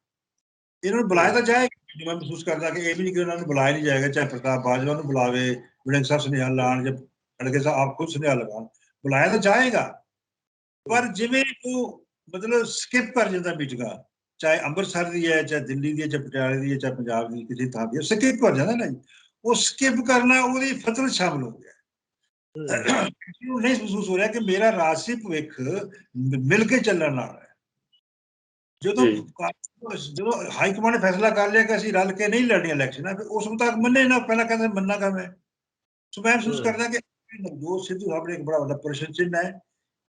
ਇਹਨਾਂ ਨੂੰ ਬੁਲਾਇਆ ਤਾਂ ਜਾਏਗਾ। ਮੈਂ ਮਹਿਸੂਸ ਕਰਦਾ ਕਿ ਇਹ ਵੀ ਨਹੀਂ ਕਿ ਉਹਨਾਂ ਨੂੰ ਬੁਲਾਇਆ ਨਹੀਂ ਜਾਏਗਾ ਚਾਹੇ ਪ੍ਰਤਾਪ ਬਾਜਵਾ ਨੂੰ ਬੁਲਾਵੇ ਵਿੜੰਗ ਸਾਹਿਬ ਸੁਨੇਹਾ ਲਾਣ ਜਾਂ ਖੜਗੇ ਸਾਹਿਬ ਆਪ ਖੁਦ ਸੁਨੇਹਾ ਲਗਾਉਣ ਬੁਲਾਇਆ ਤਾਂ ਜਾਏਗਾ। ਪਰ ਜਿਵੇਂ ਉਹ ਮਤਲਬ ਸਕਿਪ ਕਰ ਜਾਂਦਾ ਮੀਟਿੰਗਾਂ ਚਾਹੇ ਅੰਮ੍ਰਿਤਸਰ ਦੀ ਹੈ ਚਾਹੇ ਦਿੱਲੀ ਦੀ ਹੈ ਚਾਹੇ ਪਟਿਆਲੇ ਦੀ ਹੈ ਚਾਹੇ ਪੰਜਾਬ ਦੀ ਕਿਸੇ ਥਾਂ ਦੀ ਸਕਿਪ ਕਰ ਜਾਂਦਾ ਨਾ ਉਹ ਸਕਿਪ ਕਰਨਾ ਉਹਦੀ ਫਤਰ ਸ਼ਾਮਲ ਹੋ ਗਿਆ। ਨੂੰ ਨਹੀਂ ਮਹਿਸੂਸ ਹੋ ਰਿਹਾ ਕਿ ਮੇਰਾ ਰਾਜਸੀ ਭਵਿੱਖ ਮਿਲ ਕੇ ਚੱਲਣ ਨਾਲ ਜਦੋਂ। ਜਦੋਂ ਹਾਈ ਕਮਾਂਡ ਨੇ ਫੈਸਲਾ ਕਰ ਲਿਆ ਕਿ ਅਸੀਂ ਰਲ ਕੇ ਨਹੀਂ ਲੜਨੀ ਇਲੈਕਸ਼ਨ ਫਿਰ ਉਸ ਮੁਤਾਬਕ ਮੰਨੇ ਨਾ ਪਹਿਲਾਂ ਕਹਿੰਦੇ ਮੰਨਾਗਾ ਮੈਂ? ਸੋ ਮੈਂ ਮਹਿਸੂਸ। ਕਰਦਾ ਕਿ ਨਵਜੋਤ ਸਿੱਧੂ ਆਪਣੇ ਇੱਕ ਬੜਾ ਵੱਡਾ ਪ੍ਰਸ਼ਨ ਚਿੰਨ੍ਹ ਹੈ।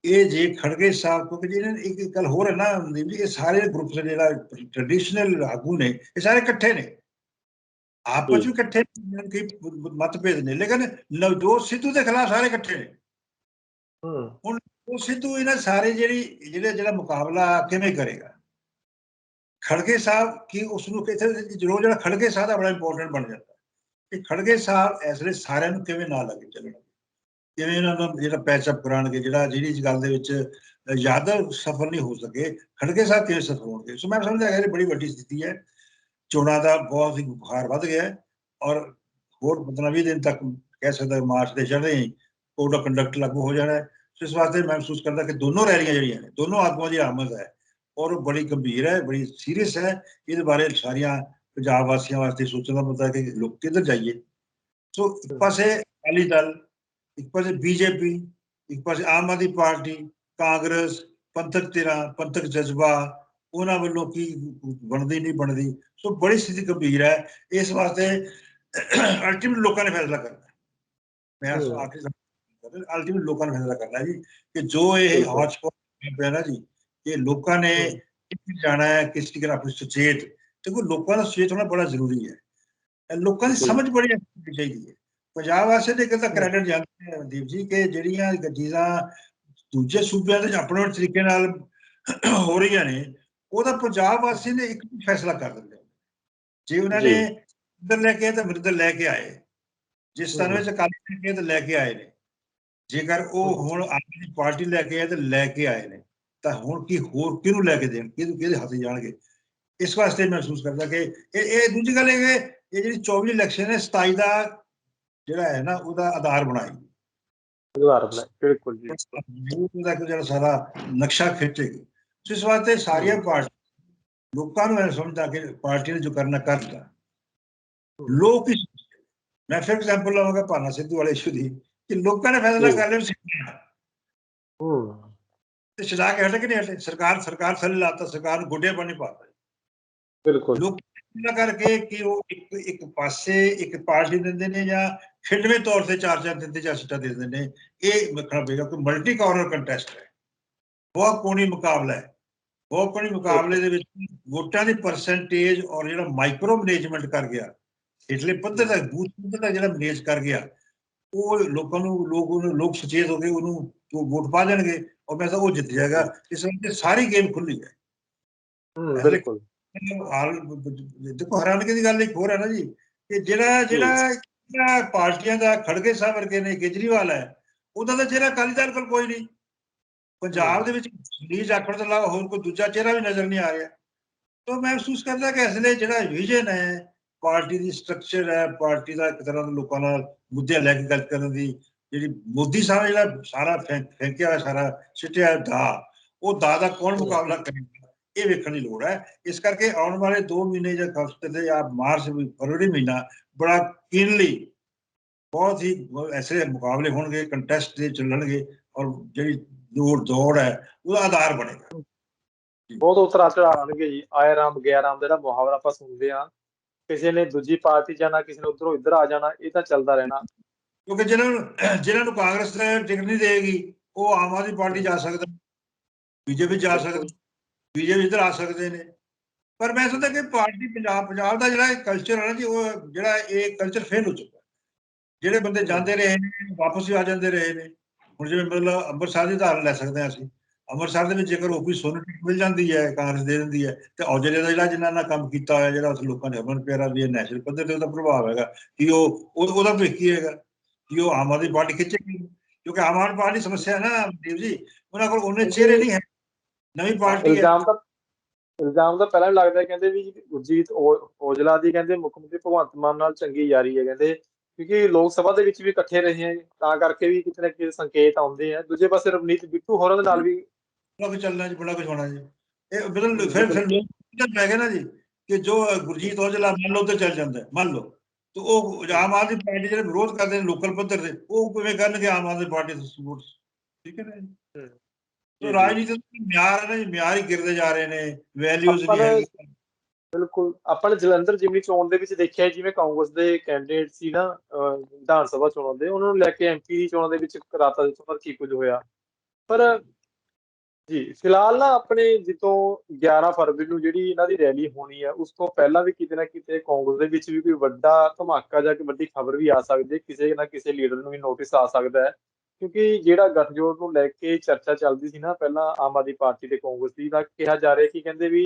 ਇਹ ਜੇ ਖੜਗੇ ਸਾਹਿਬ ਕਿਉਂਕਿ ਜਿਹਨੇ ਇੱਕ ਗੱਲ ਹੋਰ ਹੈ ਨਾ ਇਹ ਸਾਰੇ ਗਰੁੱਪ ਦੇ ਜਿਹੜਾ ਟ੍ਰੈਡੀਸ਼ਨਲ ਆਗੂ ਨੇ ਇਹ ਸਾਰੇ ਇਕੱਠੇ ਨੇ। ਆਪਸ ਵਿੱਚ ਇਕੱਠੇ ਨੇ, ਕਈ ਮਤਭੇਦ ਨੇ ਲੇਕਿਨ ਨਵਜੋਤ ਸਿੱਧੂ ਦੇ ਖਿਲਾਫ ਸਾਰੇ ਇਕੱਠੇ ਨੇ। ਹੂੰ। ਉਹ ਸਿੱਧੂ ਇਹਨਾਂ ਸਾਰੇ ਜਿਹੜੀ ਜਿਹੜੇ ਜਿਹੜਾ ਮੁਕਾਬਲਾ ਕਿਵੇਂ ਕਰੇਗਾ? ਖੜਗੇ ਸਾਹਿਬ ਕੀ ਉਸ ਨੂੰ ਕਿਥੇ ਜ਼ਰੂਰ ਜਿਹੜਾ ਖੜਗੇ ਸਾਹਿਬ ਦਾ ਬੜਾ ਇੰਪੋਰਟੈਂਟ ਬਣ ਜਾਂਦਾ ਕਿ ਖੜਗੇ ਸਾਹਿਬ ਇਸ ਲਈ ਸਾਰਿਆਂ ਨੂੰ ਕਿਵੇਂ ਨਾਲ ਲੱਗੇ ਚੱਲਣਾ ਕਿਵੇਂ ਇਹਨਾਂ ਨੂੰ ਜਿਹੜਾ ਪੈਚਅਪ ਕਰਾਉਣਗੇ ਜਿਹੜਾ ਜਿਹੜੀ ਇਸ ਗੱਲ ਦੇ ਵਿੱਚ ਅ, ਯਾਦਵ ਸਫਲ ਨਹੀਂ ਹੋ ਸਕੇ ਖੜਗੇ ਸਾਹਿਬ ਕਿਵੇਂ ਸਫਲ ਹੋਣਗੇ? ਸੋ ਮੈਂ ਸਮਝਦਾ ਕਿ ਇਹ ਬੜੀ ਵੱਡੀ ਸਥਿਤੀ ਹੈ। ਚੋਣਾਂ ਦਾ ਬਹੁਤ ਹੀ ਬੁਖਾਰ ਵੱਧ ਗਿਆ ਔਰ ਹੋਰ 15 ਦਿਨ ਤੱਕ ਕਹਿ ਸਕਦਾ ਮਾਰਚ ਦੇ ਚੜ੍ਹਦੇ ਹੀ ਕੋਡ ਆਫ ਕੰਡਕਟ ਲਾਗੂ ਹੋ ਜਾਣਾ ਹੈ। ਸੋ ਇਸ ਵਾਸਤੇ ਮੈਂ ਮਹਿਸੂਸ ਕਰਦਾ ਕਿ ਦੋਨੋਂ ਰੈਲੀਆਂ ਜਿਹੜੀਆਂ ਨੇ ਦੋਨੋਂ ਆਗੂਆਂ ਦੀ ਆਮਦ ਹੈ। ਔਰ ਉਹ ਬੜੀ ਗੰਭੀਰ ਹੈ ਬੜੀ ਸੀਰੀਅਸ ਹੈ ਇਹਦੇ ਬਾਰੇ ਸਾਰੀਆਂ ਪੰਜਾਬ ਵਾਸੀਆਂ ਵਾਸਤੇ ਸੋਚਣ ਦਾ ਮੁੱਦਾ ਹੈ ਕਿ ਲੋਕ ਕਿੱਧਰ ਜਾਈਏ ਸੋ ਇੱਕ ਪਾਸੇ ਅਕਾਲੀ ਦਲ ਇੱਕ ਪਾਸੇ ਬੀਜੇਪੀ ਇੱਕ ਪਾਸੇ ਆਮ ਆਦਮੀ ਪਾਰਟੀ ਕਾਂਗਰਸ ਪੰਥਕ ਧਿਰਾਂ ਪੰਥਕ ਜਜ਼ਬਾ ਉਹਨਾਂ ਵੱਲੋਂ ਕੀ ਬਣਦੀ ਨਹੀਂ ਬਣਦੀ ਸੋ ਬੜੀ ਸਥਿਤੀ ਗੰਭੀਰ ਹੈ ਇਸ ਵਾਸਤੇ ਅਲਟੀਮੇਟ ਲੋਕਾਂ ਨੇ ਫੈਸਲਾ ਕਰਨਾ। ਮੈਂ। ਆਖਰੀ ਅਲਟੀਮੇਟ ਲੋਕਾਂ ਨੇ ਫੈਸਲਾ ਕਰਨਾ ਜੀ ਕਿ ਜੋ ਇਹ। ਹੌਚ ਪਿਆ ਨਾ ਜੀ ਕਿ ਲੋਕਾਂ ਨੇ। ਕਿੱਥੇ ਜਾਣਾ ਹੈ ਕਿਸ ਤਰੀਕੇ ਨਾਲ ਆਪਣੀ ਸੁਚੇਤ ਦੇਖੋ ਲੋਕਾਂ ਦਾ ਸੁਚੇਤ ਹੋਣਾ ਬੜਾ ਜ਼ਰੂਰੀ ਹੈ ਲੋਕਾਂ ਦੀ। ਸਮਝ ਬੜੀ ਹੋਣੀ ਚਾਹੀਦੀ ਹੈ ਪੰਜਾਬ ਵਾਸਤੇ ਤੇ ਇੱਕ ਤਾਂ ਕ੍ਰੈਡਿਟ ਜਾਂਦਾ ਹੈ ਦੀਪ ਜੀ ਕਿ ਜਿਹੜੀਆਂ ਚੀਜ਼ਾਂ ਦੂਜੇ ਸੂਬਿਆਂ ਦੇ ਆਪਣੇ ਆਪਣੇ ਤਰੀਕੇ ਨਾਲ ਹੋ ਰਹੀਆਂ ਨੇ ਉਹਦਾ ਪੰਜਾਬ ਵਾਸੀ ਨੇ ਇੱਕ ਫੈਸਲਾ ਕਰ ਦਿੰਦੇ ਨੇ। ਜੇ ਉਹਨਾਂ। ਨੇ ਇੱਧਰ ਲੈ ਕੇ ਤਾਂ ਵਿਰੁੱਧ ਲੈ ਕੇ ਆਏ ਜਿਸ ਤਰ੍ਹਾਂ। ਵਿੱਚ ਅਕਾਲੀ ਲੈ ਕੇ ਆਏ ਤਾਂ ਲੈ ਕੇ ਆਏ ਨੇ ਜੇਕਰ ਉਹ ਹੁਣ ਆਪਣੀ ਪਾਰਟੀ ਲੈ ਕੇ ਆਏ ਤਾਂ ਲੈ ਕੇ ਆਏ ਨੇ ਤਾਂ ਹੁਣ ਕੀ ਹੋਰ ਕਿਹਨੂੰ ਲੈ ਕੇ ਦੇਣ? ਕਿਹਨੂੰ ਕਿਹਦੇ ਹੱਥ ਜਾਣਗੇ? ਇਸ ਵਾਸਤੇ ਮਹਿਸੂਸ ਕਰਦਾ ਕਿ ਇਹ ਇਹ ਦੂਜੀ ਗੱਲ ਇਹ ਇਹ ਜਿਹੜੀ 24 ਇਲੈਕਸ਼ਨ ਹੈ 27 ਦਾ ਜਿਹੜਾ ਹੈ ਨਾ ਉਹਦਾ ਆਧਾਰ ਬਣਾਈ। ਆਧਾਰ ਬਣਾ ਬਿਲਕੁਲ ਜੀ। ਉਹਦਾ ਜਿਹੜਾ ਸਾਰਾ ਨਕਸ਼ਾ ਖਿੱਚੇਗੀ। ਸੋ ਇਸ ਵਾਸਤੇ ਸਾਰੀਆਂ ਪਾਰਟੀ ਲੋਕਾਂ ਨੂੰ ਇਹ ਸਮਝਦਾ ਕਿ ਪਾਰਟੀ ਨੇ ਜੋ ਕਰਨਾ ਕਰਤਾ ਲੋਕ ਇਸ ਮੈਂ ਫਿਰ ਐਗਜ਼ਾਮਪਲ ਲਵਾਂਗਾ ਭਾਨਾ ਸਿੱਧੂ ਵਾਲੇ ਇਸ਼ੂ ਦੀ ਕਿ ਲੋਕਾਂ ਨੇ ਫੈਸਲਾ ਕਰ ਲਿਆ ਸਿੱਧੂ ਹੂੰ। ਤੇ ਛਡਾ ਕੇ ਹਟੇ ਕਿ ਨਹੀਂ ਹਟੇ ਸਰਕਾਰ ਸਰਕਾਰ ਥੱਲੇ ਲਾਤਾ ਸਰਕਾਰ ਨੂੰ ਗੋਡੇ ਪਾਣੀ ਪਾਤਾ ਬਿਲਕੁਲ। ਲੋਕ ਇਹਨਾਂ ਕਰਕੇ ਕਿ ਉਹ ਇੱਕ ਇੱਕ ਪਾਸੇ ਇੱਕ ਪਾਰਟੀ ਦਿੰਦੇ ਨੇ ਜਾਂ ਖਿੰਡਵੇਂ ਤੌਰ ਤੇ ਚਾਰ ਚਾਰ ਤਿੰਨ ਚਾਰ ਸੀਟਾਂ ਦੇ ਦਿੰਦੇ ਨੇ ਇਹ ਮੱਖਣਾ ਪਏਗਾ ਕਿ ਮਲਟੀ ਕਾਰਨਰ ਕੰਟੈਸਟ ਹੈ। ਬਹੁਤ ਕੋਣੀ ਮੁਕਾਬਲਾ ਹੈ। ਬਹੁਤ ਕੋਣੀ ਮੁਕਾਬਲੇ ਦੇ ਵਿੱਚ ਵੋਟਾਂ ਦੀ ਪਰਸੈਂਟੇਜ ਔਰ ਜਿਹੜਾ ਮਾਈਕਰੋ ਮੈਨੇਜਮੈਂਟ ਕਰ ਗਿਆ ਇਟਲੇ ਪੱਧਰ ਤੱਕ ਬੂਥ ਪੱਧਰ ਤੱਕ ਜਿਹੜਾ ਮੈਨੇਜ ਕਰ ਗਿਆ ਉਹ ਲੋਕਾਂ ਨੂੰ ਲੋਕ ਉਹਨੂੰ ਲੋਕ ਸੁਚੇਤ ਹੋ ਗਏ ਉਹਨੂੰ ਉਹ ਵੋਟ ਪਾ ਦੇਣਗੇ ਔਰ ਮੈਂ ਤਾਂ ਉਹ ਜਿੱਤ ਜਾਏਗਾ। ਇਸ ਕਰਕੇ ਸਾਰੀ ਗੇਮ ਖੁੱਲੀ ਹੈ। ਬਿਲਕੁਲ। ਹਾਲ ਦੇਖੋ ਹੈਰਾਨਗੀ ਦੀ ਗੱਲ ਇੱਕ ਹੋਰ ਹੈ ਨਾ ਜੀ ਕਿ ਜਿਹੜਾ ਜਿਹੜਾ ਪਾਰਟੀਆਂ ਦਾ ਖੜਗੇ ਸਾਹਿਬ ਵਰਗੇ ਨੇ ਕੇਜਰੀਵਾਲ ਹੈ ਉਹਦਾ ਤਾਂ ਚਿਹਰਾ ਅਕਾਲੀ ਦਲ ਕੋਲ ਕੋਈ ਨਹੀਂ। ਪੰਜਾਬ ਦੇ ਵਿੱਚ ਰੀਜ ਆਖਣ ਤੋਂ ਇਲਾਵਾ ਹੋਰ ਕੋਈ ਦੂਜਾ ਚਿਹਰਾ ਵੀ ਨਜ਼ਰ ਨਹੀਂ ਆ ਰਿਹਾ। ਤਾਂ ਮੈਂ ਮਹਿਸੂਸ ਕਰਦਾ ਕਿ ਇਸ ਲਈ ਜਿਹੜਾ ਵਿਜ਼ਨ ਹੈ ਪਾਰਟੀ ਦੀ ਸਟਰਕਚਰ ਹੈ ਪਾਰਟੀ ਦਾ ਇੱਕ ਤਰ੍ਹਾਂ ਦਾ ਲੋਕਾਂ ਨਾਲ ਮੁੱਦੇ ਲੈ ਕੇ ਗੱਲ ਕਰਨ ਦੀ ਜਿਹੜੀ ਮੋਦੀ ਸਾਹਿਬ ਜਿਹੜਾ ਸਾਰਾ ਫੈਂਕ- ਫੈਂਕਿਆ ਹੋਇਆ ਸਾਰਾ ਸਿੱਟਿਆ ਦਾ ਉਹ ਦਾ ਦਾ ਕੌਣ ਮੁਕਾਬਲਾ ਕਰੇਗਾ? ਇਹ ਵੇਖਣ ਦੀ ਲੋੜ ਹੈ। ਇਸ ਕਰਕੇ ਆਉਣ ਵਾਲੇ 2 ਮਹੀਨੇ ਜਾਂ ਹਫ਼ਤੇ ਦੇ ਜਾਂ ਮਾਰਚ ਵੀ ਫਰਵਰੀ ਮਹੀਨਾ ਬੜਾ ਕੀਨਲੀ ਬਹੁਤ ਹੀ ਐਸੇ ਮੁਕਾਬਲੇ ਹੋਣਗੇ ਕੰਟੈਸਟ ਦੇ ਚੱਲਣਗੇ ਔਰ ਜਿਹੜੀ ਦੌੜ ਦੌੜ ਹੈ ਉਹਦਾ ਆਧਾਰ ਬਣੇਗਾ। ਬਹੁਤ ਉਤਰਾ ਚੜਾ ਆਣਗੇ ਜੀ ਆਏ ਰਾਮ ਗਿਆ ਰਾਮ ਦਾ ਜਿਹੜਾ ਮੁਹਾਵਰਾ ਆਪਾਂ ਸੁਣਦੇ ਆ ਕਿਸੇ ਨੇ ਦੂਜੀ ਪਾਰਟੀ ਜਾਣਾ ਕਿਸੇ ਨੇ ਉਧਰੋਂ ਇੱਧਰ ਆ ਜਾਣਾ ਇਹ ਤਾਂ ਚੱਲਦਾ ਰਹਿਣਾ। ਕਿਉਂਕਿ ਜਿਹਨਾਂ ਨੂੰ ਜਿਹਨਾਂ ਨੂੰ ਕਾਂਗਰਸ ਟਿਕਟ ਨਹੀਂ ਦੇਗੀ, ਉਹ ਆਮ ਆਦਮੀ ਪਾਰਟੀ ਜਾ ਸਕਦਾ। ਬੀਜੇਪੀ ਜਾ ਸਕਦਾ। ਬੀਜੇਪੀ ਇੱਧਰ ਆ ਸਕਦੇ ਨੇ। ਪਰ ਮੈਂ ਸਮਝਦਾ ਕਿ ਪਾਰਟੀ ਪੰਜਾਬ ਪੰਜਾਬ ਦਾ ਜਿਹੜਾ ਕਲਚਰ ਹੈ ਨਾ ਜੀ, ਉਹ ਜਿਹੜਾ ਇਹ ਕਲਚਰ ਫੇਲ ਹੋ ਚੁੱਕਾ। ਜਿਹੜੇ ਬੰਦੇ ਜਾਂਦੇ ਰਹੇ ਨੇ, ਵਾਪਸ ਵੀ ਆ ਜਾਂਦੇ ਰਹੇ ਨੇ। ਹੁਣ ਜਿਵੇਂ ਮਤਲਬ ਅੰਮ੍ਰਿਤਸਰ ਦੀ ਉਦਾਹਰਨ ਲੈ ਸਕਦੇ ਹਾਂ ਅਸੀਂ। ਅੰਮ੍ਰਿਤਸਰ ਦੇ ਵਿੱਚ ਜੇਕਰ ਓਪੀ ਸੋਨੂੰ ਟਿਕਟ ਮਿਲ ਜਾਂਦੀ ਹੈ, ਕਾਂਗਰਸ ਦੇ ਦਿੰਦੀ ਹੈ, ਤੇ ਔਜਲੇ ਦਾ ਜਿਹੜਾ ਜਿਨ੍ਹਾਂ ਨਾਲ ਕੰਮ ਕੀਤਾ ਹੋਇਆ, ਜਿਹੜਾ ਉਸ ਲੋਕਾਂ ਨੇ ਅਮਨ ਪਿਆਰਾ ਵੀ ਨੈਸ਼ਨਲ ਪੱਧਰ ਤੇ ਉਹਦਾ ਪ੍ਰਭਾਵ ਹੈਗਾ। ਕਿ ਉਹ ਉਹਦਾ ਭਵਿੱਖ ਕੀ ਹੈਗਾ। ਉਹ ਆਮ ਆਦਮੀ ਪਾਰਟੀ ਖਿੱਚੇਗੀ ਕਿਉਂਕਿ ਆਮ ਆਦਮੀ ਪਾਰਟੀ ਦੀ ਸਮੱਸਿਆ ਹੈ ਨਾ ਦੇਵ ਜੀ ਉਹਨਾਂ ਕੋਲ ਉਹਨੇ ਚਿਹਰੇ ਨਹੀਂ ਹੈ ਨਵੀਂ ਪਾਰਟੀ ਹੈ ਇਲਜ਼ਾਮ ਤਾਂ ਇਲਜ਼ਾਮ ਤਾਂ ਪਹਿਲਾਂ ਵੀ ਲੱਗਦਾ ਕਹਿੰਦੇ ਵੀ ਗੁਰਜੀਤ ਔਜਲਾ ਦੀ ਕਹਿੰਦੇ ਮੁੱਖ ਮੰਤਰੀ ਭਗਵੰਤ ਮਾਨ ਨਾਲ ਚੰਗੀ ਯਾਰੀ ਹੈ ਕਹਿੰਦੇ ਕਿਉਂਕਿ ਲੋਕ ਸਭਾ ਦੇ ਵਿੱਚ ਵੀ ਇਕੱਠੇ ਰਹੇ ਆ ਤਾਂ ਕਰਕੇ ਵੀ ਕਿਤੇ ਨਾ ਕਿਤੇ ਸੰਕੇਤ ਆਉਂਦੇ ਆ। ਦੂਜੇ ਪਾਸੇ ਰਵਨੀਤ ਬਿੱਟੂ ਹੋਰਾਂ ਦੇ ਨਾਲ ਵੀ ਬੜਾ ਕੁਝ ਚੱਲਣਾ ਜੀ ਬੜਾ ਕੁਝ ਹੋਣਾ ਜੀ। ਇਹ ਬਿਲਕੁਲ ਫਿਰ ਫਿਰ ਲੋਕ ਪੈ ਗਏ ਨਾ ਜੀ ਕਿ ਜੋ ਗੁਰਜੀਤ ਔਜਲਾ ਮੰਨ ਲਓ ਤੇ ਚੱਲ ਜਾਂਦਾ ਹੈ, ਮੰਨ ਲਓ। ਤੇ ਉਹ ਆਮ ਆਦਮੀ ਪਾਰਟੀ ਜਿਹੜੇ ਵਿਰੋਧ ਕਰਦੇ ਨੇ ਲੋਕਲ ਪੱਧਰ ਤੇ ਉਹ ਕਿਵੇਂ ਕਰਨਗੇ ਆਮ ਆਦਮੀ ਪਾਰਟੀ ਦਾ ਸਪੋਰਟ ਠੀਕ ਹੈ ਨਾ। ਤੋ ਰਾਜਨੀਤੀ ਦਾ ਮਿਆਰ ਹੈ ਨਾ ਮਿਆਰ ਹੀ ਗਿਰਦੇ ਜਾ ਰਹੇ ਨੇ ਵੈਲਿਊਜ਼ ਨਹੀਂ ਬਿਲਕੁਲ ਆਪਾਂ ਨੇ ਜਲੰਧਰ ਜਿਮਨੀ ਚੋਣ ਦੇ ਵਿੱਚ ਦੇਖਿਆ ਜਿਵੇਂ ਕਾਂਗਰਸ ਦੇ ਕੈਂਡੀਡੇਟ ਸੀ ਨਾ ਵਿਧਾਨ ਸਭਾ ਚੋਣਾਂ ਦੇ ਉਹਨਾਂ ਨੂੰ ਲੈ ਕੇ ਐਮਪੀ ਦੀ ਚੋਣਾਂ ਦੇ ਵਿੱਚ ਕਰਾਤਾ ਦਿੱਤਾ ਪਰ ਕੀ ਕੁਝ ਹੋਇਆ। ਪਰ ਜੀ, ਫਿਲਹਾਲ ਨਾ ਆਪਣੇ ਜਿੱਤੋਂ 11 ਫਰਵਰੀ ਨੂੰ ਜਿਹੜੀ ਇਹਨਾਂ ਦੀ ਰੈਲੀ ਹੋਣੀ ਹੈ ਉਸ ਤੋਂ ਪਹਿਲਾਂ ਵੀ ਕਿਤੇ ਨਾ ਕਿਤੇ ਕਾਂਗਰਸ ਦੇ ਵਿੱਚ ਵੀ ਕੋਈ ਵੱਡਾ ਧਮਾਕਾ ਜਾਂ ਕੋਈ ਵੱਡੀ ਖਬਰ ਵੀ ਆ ਸਕਦੀ ਹੈ, ਕਿਸੇ ਨਾ ਕਿਸੇ ਲੀਡਰ ਨੂੰ ਵੀ ਨੋਟਿਸ ਆ ਸਕਦਾ ਹੈ। ਕਿਉਂਕਿ ਜਿਹੜਾ ਗੱਠਜੋੜ ਨੂੰ ਲੈ ਕੇ ਚਰਚਾ ਚੱਲਦੀ ਸੀ ਨਾ ਪਹਿਲਾਂ ਆਮ ਆਦਮੀ ਪਾਰਟੀ ਤੇ ਕਾਂਗਰਸ ਦੀ ਦਾ ਕਿਹਾ ਜਾ ਰਿਹਾ ਕਿ ਕਹਿੰਦੇ ਵੀ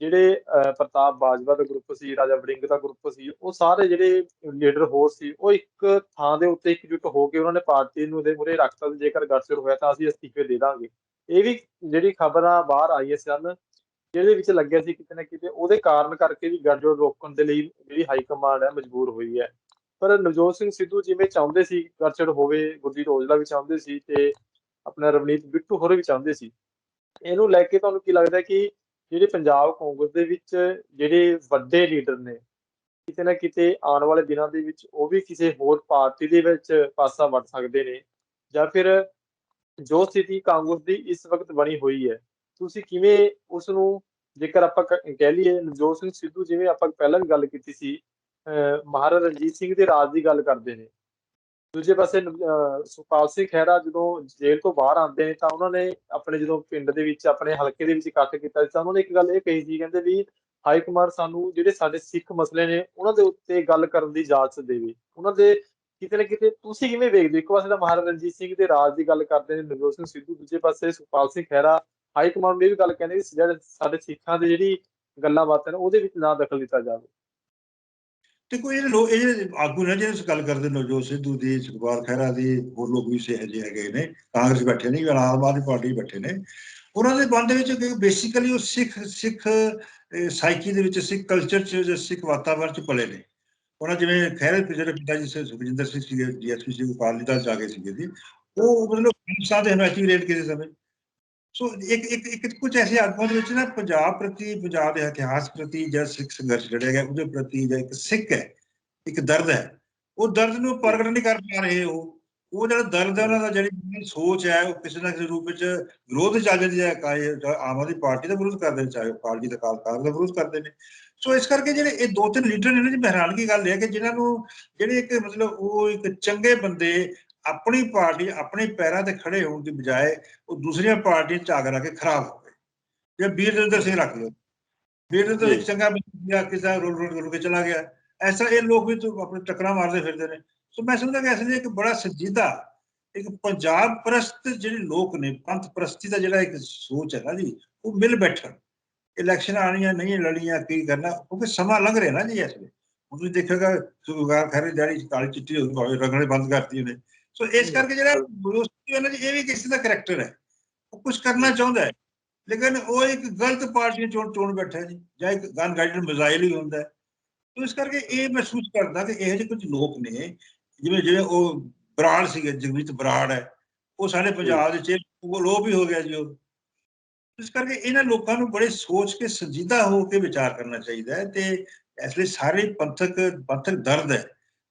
ਜਿਹੜੇ ਪ੍ਰਤਾਪ ਬਾਜਵਾ ਦਾ ਗਰੁੱਪ ਸੀ, ਰਾਜਾ ਵੜਿੰਗ ਦਾ ਗਰੁੱਪ ਸੀ, ਉਹ ਸਾਰੇ ਜਿਹੜੇ ਲੀਡਰ ਹੋਰ ਸੀ, ਉਹ ਇੱਕ ਥਾਂ ਦੇ ਉੱਤੇ ਇਕਜੁੱਟ ਹੋ ਕੇ ਉਹਨਾਂ ਨੇ ਪਾਰਟੀ ਨੂੰ ਦੇ ਮੂਹਰੇ ਰੱਖਤਾ ਸੀ ਜੇਕਰ ਗੱਠਜੋੜ ਹੋਇਆ ਤਾਂ ਅਸੀਂ ਅਸਤੀਫੇ ਦੇ ਦਾਂਗੇ। ਇਹ ਵੀ ਜਿਹੜੀ ਖਬਰਾਂ ਬਾਹਰ ਆਈਆਂ ਸਨ, ਜਿਹਦੇ ਵਿੱਚ ਲੱਗਿਆ ਸੀ ਕਿਤੇ ਨਾ ਕਿਤੇ ਉਹਦੇ ਕਾਰਨ ਕਰਕੇ ਵੀ ਗੱਠਜੋੜ ਰੋਕਣ ਦੇ ਲਈ ਜਿਹੜੀ ਹਾਈ ਕਮਾਂਡ ਹੈ ਮਜਬੂਰ ਹੋਈ ਹੈ। ਪਰ ਨਵਜੋਤ ਸਿੰਘ ਸਿੱਧੂ ਜਿਵੇਂ ਚਾਹੁੰਦੇ ਸੀ ਗੱਠਜੋੜ ਹੋਵੇ ਗੁਰਜੀਤ ਔਜਲਾ ਵੀ ਚਾਹੁੰਦੇ ਸੀ ਤੇ ਆਪਣਾ ਰਵਨੀਤ ਬਿੱਟੂ ਹੋਰ ਵੀ ਚਾਹੁੰਦੇ ਸੀ। ਇਹਨੂੰ ਲੈ ਕੇ ਤੁਹਾਨੂੰ ਕੀ ਲੱਗਦਾ ਕਿ ਜਿਹੜੇ ਪੰਜਾਬ ਕਾਂਗਰਸ ਦੇ ਵਿੱਚ ਜਿਹੜੇ ਵੱਡੇ ਲੀਡਰ ਨੇ, ਕਿਤੇ ਨਾ ਕਿਤੇ ਆਉਣ ਵਾਲੇ ਦਿਨਾਂ ਦੇ ਵਿੱਚ ਉਹ ਵੀ ਕਿਸੇ ਹੋਰ ਪਾਰਟੀ ਦੇ ਵਿੱਚ ਪਾਸਾ ਵੱਟ ਸਕਦੇ ਨੇ ਜਾਂ ਫਿਰ ਜੋ ਸਥਿਤੀ ਕਾਂਗਰਸ ਦੀ ਇਸ ਵਕਤ ਬਣੀ ਹੋਈ ਹੈ, ਤੁਸੀਂ ਕਿਵੇਂ ਉਸ ਨੂੰ ਜੇਕਰ ਆਪਾਂ ਕਹਿ ਲਈਏ ਨਵਜੋਤ ਸਿੰਘ ਸਿੱਧੂ ਜਿਵੇਂ ਆਪਾਂ ਪਹਿਲਾਂ ਵੀ ਗੱਲ ਕੀਤੀ ਸੀ ਮਹਾਰਾਜਾ ਰਣਜੀਤ ਸਿੰਘ ਦੇ ਰਾਜ ਦੀ ਗੱਲ ਕਰਦੇ ਨੇ। ਦੂਜੇ ਪਾਸੇ ਨਵ- ਅਹ ਸੁਖਪਾਲ ਸਿੰਘ ਖਹਿਰਾ ਜਦੋਂ ਜੇਲ੍ਹ ਤੋਂ ਬਾਹਰ ਆਉਂਦੇ ਨੇ ਤਾਂ ਉਹਨਾਂ ਨੇ ਆਪਣੇ ਜਦੋਂ ਪਿੰਡ ਦੇ ਵਿੱਚ ਆਪਣੇ ਹਲਕੇ ਦੇ ਵਿੱਚ ਇਕੱਠ ਕੀਤਾ ਸੀ ਤਾਂ ਉਹਨਾਂ ਨੇ ਇੱਕ ਗੱਲ ਇਹ ਕਹੀ ਸੀ, ਕਹਿੰਦੇ ਵੀ ਹਾਈ ਕਮਾਂਡ ਸਾਨੂੰ ਜਿਹੜੇ ਸਾਡੇ ਸਿੱਖ ਮਸਲੇ ਨੇ, ਉਹਨਾਂ ਦੇ ਉੱਤੇ ਗੱਲ ਕਰਨ ਦੀ ਇਜਾਜ਼ਤ ਦੇਵੇ। ਉਹਨਾਂ ਦੇ ਕਿਤੇ ਨਾ ਕਿਤੇ ਤੁਸੀਂ ਕਿਵੇਂ ਵੇਖਦੇ ਹੋ? ਇੱਕ ਪਾਸੇ ਤਾਂ ਮਹਾਰਾਜਾ ਰਣਜੀਤ ਸਿੰਘ ਦੇ ਰਾਜ ਦੀ ਗੱਲ ਕਰਦੇ ਨੇ ਨਵਜੋਤ ਸਿੰਘ ਸਿੱਧੂ, ਦੂਜੇ ਪਾਸੇ ਸੁਖਪਾਲ ਸਿੰਘ ਖਹਿਰਾ, ਹਾਈ ਕਮਾਂਡ ਨੂੰ ਵੀ ਗੱਲ ਕਹਿੰਦੇ ਵੀ ਸਾਡੇ ਸਿੱਖਾਂ ਦੇ ਜਿਹੜੀ ਗੱਲਾਂ ਬਾਤਾਂ ਨੇ, ਉਹਦੇ ਵਿੱਚ ਨਾ ਦਖਲ ਦਿੱਤਾ ਜਾਵੇ। ਤੇ ਕੋਈ ਇਹ ਲੋਕ ਇਹ ਆਗੂ ਨੇ ਜਿਹੜੇ ਗੱਲ ਕਰਦੇ ਨਵਜੋਤ ਸਿੱਧੂ ਦੀ, ਸੁਖਪਾਲ ਖਹਿਰਾ ਦੀ, ਹੋਰ ਲੋਕ ਵੀ ਸੇ ਹੈਗੇ ਨੇ, ਕਾਂਗਰਸ ਬੈਠੇ ਨੇ ਆਮ ਆਦਮੀ ਪਾਰਟੀ ਬੈਠੇ ਨੇ। ਉਹਨਾਂ ਦੇ ਬੰਦ ਵਿੱਚ ਬੇਸਿਕਲੀ ਉਹ ਸਿੱਖ ਸਿੱਖ ਸਾਈਕੀ ਦੇ ਵਿੱਚ, ਸਿੱਖ ਕਲਚਰ ਚ ਸਿੱਖ ਵਾਤਾਵਰਣ ਚ ਪਲੇ ਨੇ। ਉਹਨਾਂ ਜਿਵੇਂ ਖਹਿਰੇ ਜਿਹੜੇ ਪਿਤਾ ਜੀ ਸੁਖਜਿੰਦਰ ਸਿੰਘ ਸੀਗੇ, ਡੀਐਸਪੀ ਸੀ ਅਕਾਲੀ ਦਲ ਜਾ ਕੇ ਸੀਗੇ ਜੀ, ਉਹ ਮਤਲਬ ਹਿੰਸਾ ਦੇ ਹਮਾਇਤੀ ਰੇਟ ਕਿਸੇ ਸਮੇਂ? ਸੋ ਇੱਕ ਇੱਕ ਇੱਕ ਕੁਝ ਐਸੇ ਆਗੂਆਂ ਦੇ ਵਿੱਚ ਨਾ ਪੰਜਾਬ ਪ੍ਰਤੀ, ਪੰਜਾਬ ਦੇ ਇਤਿਹਾਸ ਪ੍ਰਤੀ ਜਾਂ ਸਿੱਖ ਸੰਘਰਸ਼ ਜਿਹੜਾ ਹੈਗਾ ਉਹਦੇ ਪ੍ਰਤੀ ਜਾਂ ਇੱਕ ਸਿੱਖ ਹੈ, ਇੱਕ ਦਰਦ ਹੈ, ਉਹ ਦਰਦ ਨੂੰ ਪ੍ਰਗਟ ਨਹੀਂ ਕਰ ਪਾ ਰਹੇ ਉਹ ਉਹ ਜਿਹੜਾ ਦਰਦ ਹੈ, ਉਹਨਾਂ ਦਾ ਜਿਹੜੀ ਸੋਚ ਹੈ, ਉਹ ਕਿਸੇ ਨਾ ਕਿਸੇ ਰੂਪ ਵਿੱਚ ਵਿਰੋਧ ਚੱਲ ਜਾਂਦੀ ਹੈ ਕਾਏ ਆਮ ਆਦਮੀ ਪਾਰਟੀ ਦਾ ਵਿਰੋਧ ਕਰਦੇ ਨੇ, ਚਾਹੇ ਪਾਰਟੀ ਦਾ ਕਾਲਕਾਰ ਦਾ ਵਿਰੋਧ ਕਰਦੇ ਨੇ। ਸੋ ਇਸ ਕਰਕੇ ਜਿਹੜੇ ਇਹ ਦੋ ਤਿੰਨ ਲੀਡਰ ਨੇ ਨਾ ਜੀ ਹੈਰਾਨਗੀ ਗੱਲ ਇਹ ਹੈ ਕਿ ਜਿਨ੍ਹਾਂ ਨੂੰ ਜਿਹੜੇ ਇੱਕ ਮਤਲਬ ਉਹ ਇੱਕ ਚੰਗੇ ਬੰਦੇ ਆਪਣੀ ਪਾਰਟੀ ਆਪਣੇ ਪੈਰਾਂ ਤੇ ਖੜੇ ਹੋਣ ਦੀ ਬਜਾਏ ਉਹ ਦੂਸਰੀਆਂ ਪਾਰਟੀਆਂ ਚ ਆਗ ਲਾ ਕੇ ਖਰਾਬ ਹੋ ਗਏ। ਜੇ ਵੀਰਦਿੰਦਰ ਸਿੰਘ ਰੱਖ ਲਓ। ਵੀਰਦਿੰਦਰ ਇੱਕ ਚੰਗਾ ਬੰਦਾ ਕਿਸੇ ਰੋਲ ਰੋਲ ਰੋਲ ਕੇ ਚਲਾ ਗਿਆ। ਤਰ੍ਹਾਂ ਇਹ ਲੋਕ ਵੀ ਤਾਂ ਆਪਣੇ ਟੱਕਰਾਂ ਮਾਰਦੇ ਫਿਰਦੇ ਨੇ। ਸੋ ਮੈਂ ਸਮਝਦਾ ਕਿ ਅਸਲੀ ਇੱਕ ਬੜਾ ਸੰਜੀਦਾ ਇੱਕ ਪੰਜਾਬ ਪ੍ਰਸਤ ਜਿਹੜੇ ਲੋਕ ਨੇ ਪੰਥ ਪ੍ਰਸਤੀ ਦਾ ਜਿਹੜਾ ਇੱਕ ਸੋਚ ਹੈ ਨਾ ਜੀ ਉਹ ਮਿਲ ਬੈਠਣ। ਇਲੈਕਸ਼ਨ ਆਣੀਆਂ ਨਹੀਂ ਲੜੀਆਂ ਕੀ ਕਰਨਾ? ਕਿਉਂਕਿ ਸਮਾਂ ਲੰਘ ਰਿਹਾ ਨਾ ਜੀ ਇਸ ਵੇਲੇ। ਹੁਣ ਤੁਸੀਂ ਦੇਖੋਗਾ ਸੁਗਾਰ ਖਰੇ ਜਾਰੀ ਕਾਲੀ ਚਿੱਟੀ ਹੋ ਗਈ ਰਗੜੇ ਬੰਦ ਕਰਤੀ ਉਹਨੇ। ਸੋ ਇਸ ਕਰਕੇ ਜਿਹੜਾ ਦੋਸਤੀ ਉਹਨਾਂ ਦੀ ਇਹ ਵੀ ਕਿਸੇ ਦਾ ਕਰੈਕਟਰ ਹੈ। ਉਹ ਕੁਝ ਕਰਨਾ ਚਾਹੁੰਦਾ ਹੈ ਲੇਕਿਨ ਉਹ ਇੱਕ ਗਲਤ ਪਾਰਟੀ ਚੋਣ ਚੋਣ ਬੈਠਾ ਜੀ ਜਾਂ ਇੱਕ ਗਨ ਗਾਈਡਡ ਮਿਜ਼ਾਈਲ ਹੀ ਹੁੰਦਾ ਹੈ। ਇਸ ਕਰਕੇ ਇਹ ਮਹਿਸੂਸ ਕਰਦਾ ਕਿ ਇਹੋ ਜਿਹੇ ਕੁਝ ਲੋਕ ਨੇ ਜਿਵੇਂ ਜਿਵੇਂ ਉਹ ਬਰਾੜ ਸੀਗੇ ਜਗਮੀਤ ਬਰਾੜ ਹੈ। ਉਹ ਸਾਡੇ ਪੰਜਾਬ ਦੇ ਚ ਉਹ ਲੋਪ ਹੀ ਹੋ ਗਿਆ ਜੀ ਉਹ। ਇਸ ਕਰਕੇ ਇਹਨਾਂ ਲੋਕਾਂ ਨੂੰ ਬੜੇ ਸੋਚ ਕੇ ਸੰਜੀਦਾ ਹੋ ਕੇ ਵਿਚਾਰ ਕਰਨਾ ਚਾਹੀਦਾ ਹੈ ਤੇ ਇਸ ਲਈ ਸਾਰੇ ਪੰਥਕ ਪੰਥਕ ਦਰਦ ਹੈ।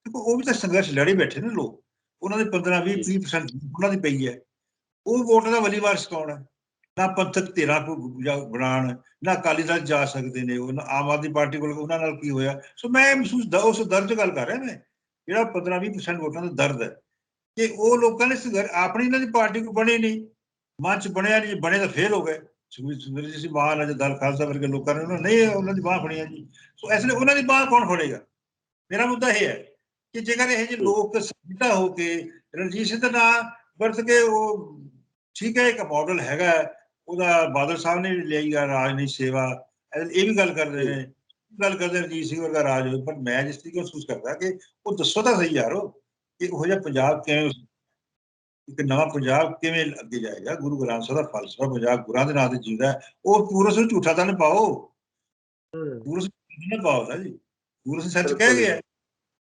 ਕਿਉਂਕਿ ਉਹ ਵੀ ਤਾਂ ਸੰਘਰਸ਼ ਲੜੇ ਬੈਠੇ ਨੇ ਲੋਕ। ਉਹਨਾਂ ਦੇ 15 20 30% ਉਹਨਾਂ ਦੀ ਪਈ ਹੈ। ਉਹ ਵੋਟ ਦਾ ਵਲੀ ਵਾਰਸ ਕੌਣ ਹੈ? ਨਾ ਪੰਥਕ ਧਿਰਾਂ ਕੋ ਬਣਾਣ ਨਾ ਅਕਾਲੀ ਦਲ ਜਾ ਸਕਦੇ ਨੇ ਉਹ, ਨਾ ਆਮ ਆਦਮੀ ਪਾਰਟੀ ਕੋਲ ਉਹਨਾਂ ਨਾਲ ਕੀ ਹੋਇਆ? ਸੋ ਮੈਂ ਮਹਿਸੂਸ ਦ- ਉਸ ਦਰਦ 'ਚ ਗੱਲ ਕਰ ਰਿਹਾ ਮੈਂ, ਜਿਹੜਾ 15 20% ਵੋਟਾਂ ਦਾ ਦਰਦ ਹੈ। ਕਿ ਉਹ ਲੋਕਾਂ ਨੇ ਸੰਘਰ, ਆਪਣੀ ਇਹਨਾਂ ਦੀ ਪਾਰਟੀ ਕੋ ਬਣੇ ਨਹੀਂ। ਮੰਚ ਬਣਿਆ ਨਹੀਂ ਬਣੇ ਤਾਂ ਫੇਲ ਹੋ ਗਏ। ਸੁਖਬੀਰ ਸੁੰਦਰ ਜੀ ਸੀ ਮਾਨ ਦਲ ਖਾਲਸਾ ਵਰਗੇ ਲੋਕਾਂ ਨੇ ਉਹਨਾਂ ਨਹੀਂ, ਉਹਨਾਂ ਦੀ ਬਾਹ ਫੜੀਆਂ ਜੀ। ਸੋ ਇਸ ਲਈ ਉਹਨਾਂ ਦੀ ਬਾਹ ਕੌਣ ਫੜੇਗਾ? ਮੇਰਾ ਮੁੱਦਾ ਇਹ ਹੈ ਕਿ ਜੇਕਰ ਇਹ ਜਿਹੇ ਲੋਕ ਸਿੱਧਾ ਹੋ ਕੇ ਰਣਜੀਤ ਸਿੰਘ ਦਾ ਨਾਂ ਵਰਤ ਕੇ ਉਹ ਠੀਕ ਹੈ, ਇੱਕ ਮਾਡਲ ਹੈਗਾ ਉਹਦਾ ਬਾਦਲ ਸਾਹਿਬ ਨੇ ਵੀ ਲਈ ਆ ਸੇਵਾ, ਇਹ ਇਹ ਵੀ ਗੱਲ ਕਰਦੇ ਨੇ, ਗੱਲ ਕਰਦੇ ਰਣਜੀਤ ਸਿੰਘ ਵਰਗਾ ਰਾਜ ਹੋਵੇ, ਪਰ ਮੈਂ ਜਿਸ ਤਰੀਕੇ ਮਹਿਸੂਸ ਕਰਦਾ ਕਿ ਉਹ ਦੱਸੋ ਤਾਂ ਸਹੀ ਯਾਰੋ ਕਿ ਉਹ ਜਿਹਾ ਪੰਜਾਬ ਕਿਵੇਂ ਇੱਕ ਨਵਾਂ ਪੰਜਾਬ ਕਿਵੇਂ ਅੱਗੇ ਜਾਏਗਾ? ਗੁਰੂ ਗ੍ਰੰਥ ਸਾਹਿਬ ਦਾ ਫਲਸਫਾ ਪੰਜਾਬ ਗੁਰਾਂ ਦੇ ਨਾਂ ਤੇ ਜਿੰਦਾ ਹੈ। ਉਹ ਪੂਰਸ ਨੂੰ ਝੂਠਾ ਤਾਂ ਨਾ ਪਾਓ। ਪੂਰਸ ਨੂੰ ਨਾ ਪਾਓ ਨਾ ਜੀ। ਪੂਰਸ ਸੱਚ ਕਹਿ ਗਿਆ।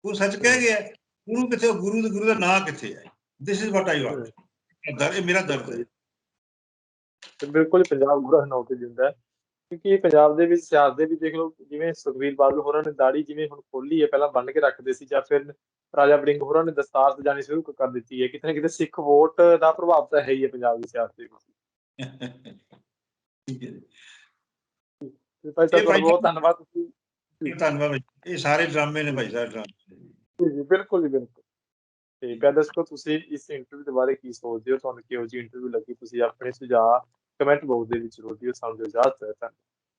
ਉਹ ਸੱਚ ਕਹਿ ਗਿਆ। ਗੁਰੂ ਕਿੱਥੇ ਗੁਰੂ ਦੇ ਗੁਰੂ ਦਾ ਨਾਂ ਕਿੱਥੇ ਹੈ? This is what I want ਦਰ ਇਹ ਮੇਰਾ ਦਰਦ ਹੈ। ਤੇ ਬਿਲਕੁਲ ਪੰਜਾਬ ਗੁਰਾ ਹਨਾਉ ਤੇ ਜਿੰਦਾ ਹੈ ਕਿਉਂਕਿ ਪੰਜਾਬ ਦੇ ਵਿੱਚ ਸਿਆਸਤ ਦੇ ਵੀ ਦੇਖ ਲਓ ਜਿਵੇਂ ਸੁਖਵੀਰ ਬਾਦਲ ਹੋਰਾਂ ਨੇ ਦਾੜੀ ਜਿਵੇਂ ਹੁਣ ਖੋਲੀ ਹੈ ਪਹਿਲਾਂ ਬੰਨ ਕੇ ਰੱਖਦੇ ਸੀ ਜਾਂ ਫਿਰ ਰਾਜਾ ਬੜਿੰਗ ਹੋਰਾਂ ਨੇ ਦਸਤਾਰ ਸਜਾਣੀ ਸ਼ੁਰੂ ਕਰ ਦਿੱਤੀ ਹੈ। ਕਿਤੇ ਨਾ ਕਿਤੇ ਸਿੱਖ ਵੋਟ ਦਾ ਪ੍ਰਭਾਵ ਤਾਂ ਹੈ ਹੀ ਹੈ ਪੰਜਾਬ ਦੀ ਸਿਆਸਤ ਤੇ ਠੀਕ ਹੈ ਜੀ ਭਾਈ ਸਾਹਿਬ ਬਹੁਤ ਧੰਨਵਾਦ। ਤੁਸੀਂ ਧੰਨਵਾਦ ਇਹ ਸਾਰੇ ਡਰਾਮੇ ਨੇ ਭਾਈ ਸਾਹਿਬ ਡਰਾਮੇ ਜੀ ਬਿਲਕੁਲ ਜੀ ਬਿਲਕੁਲ। ਤੇ ਬੈਦਸ ਕੋ ਤੁਸੀਂ ਇਸ ਇੰਟਰਵਿਊ ਦੇ ਬਾਰੇ ਕੀ ਸੋਚਦੇ ਹੋ? ਤੁਹਾਨੂੰ ਕਿਹੋ ਜੀ ਇੰਟਰਵਿਊ ਲੱਗੀ? ਤੁਸੀਂ ਆਪਣੇ ਸੁਝਾਅ ਕਮੈਂਟ ਬਾਕਸ ਦੇ ਵਿੱਚ ਜ਼ਰੂਰ ਦਿਓ ਸਾਨੂੰ ਇਜਾਜ਼ਤ ਹੈ ਧੰਨਵਾਦ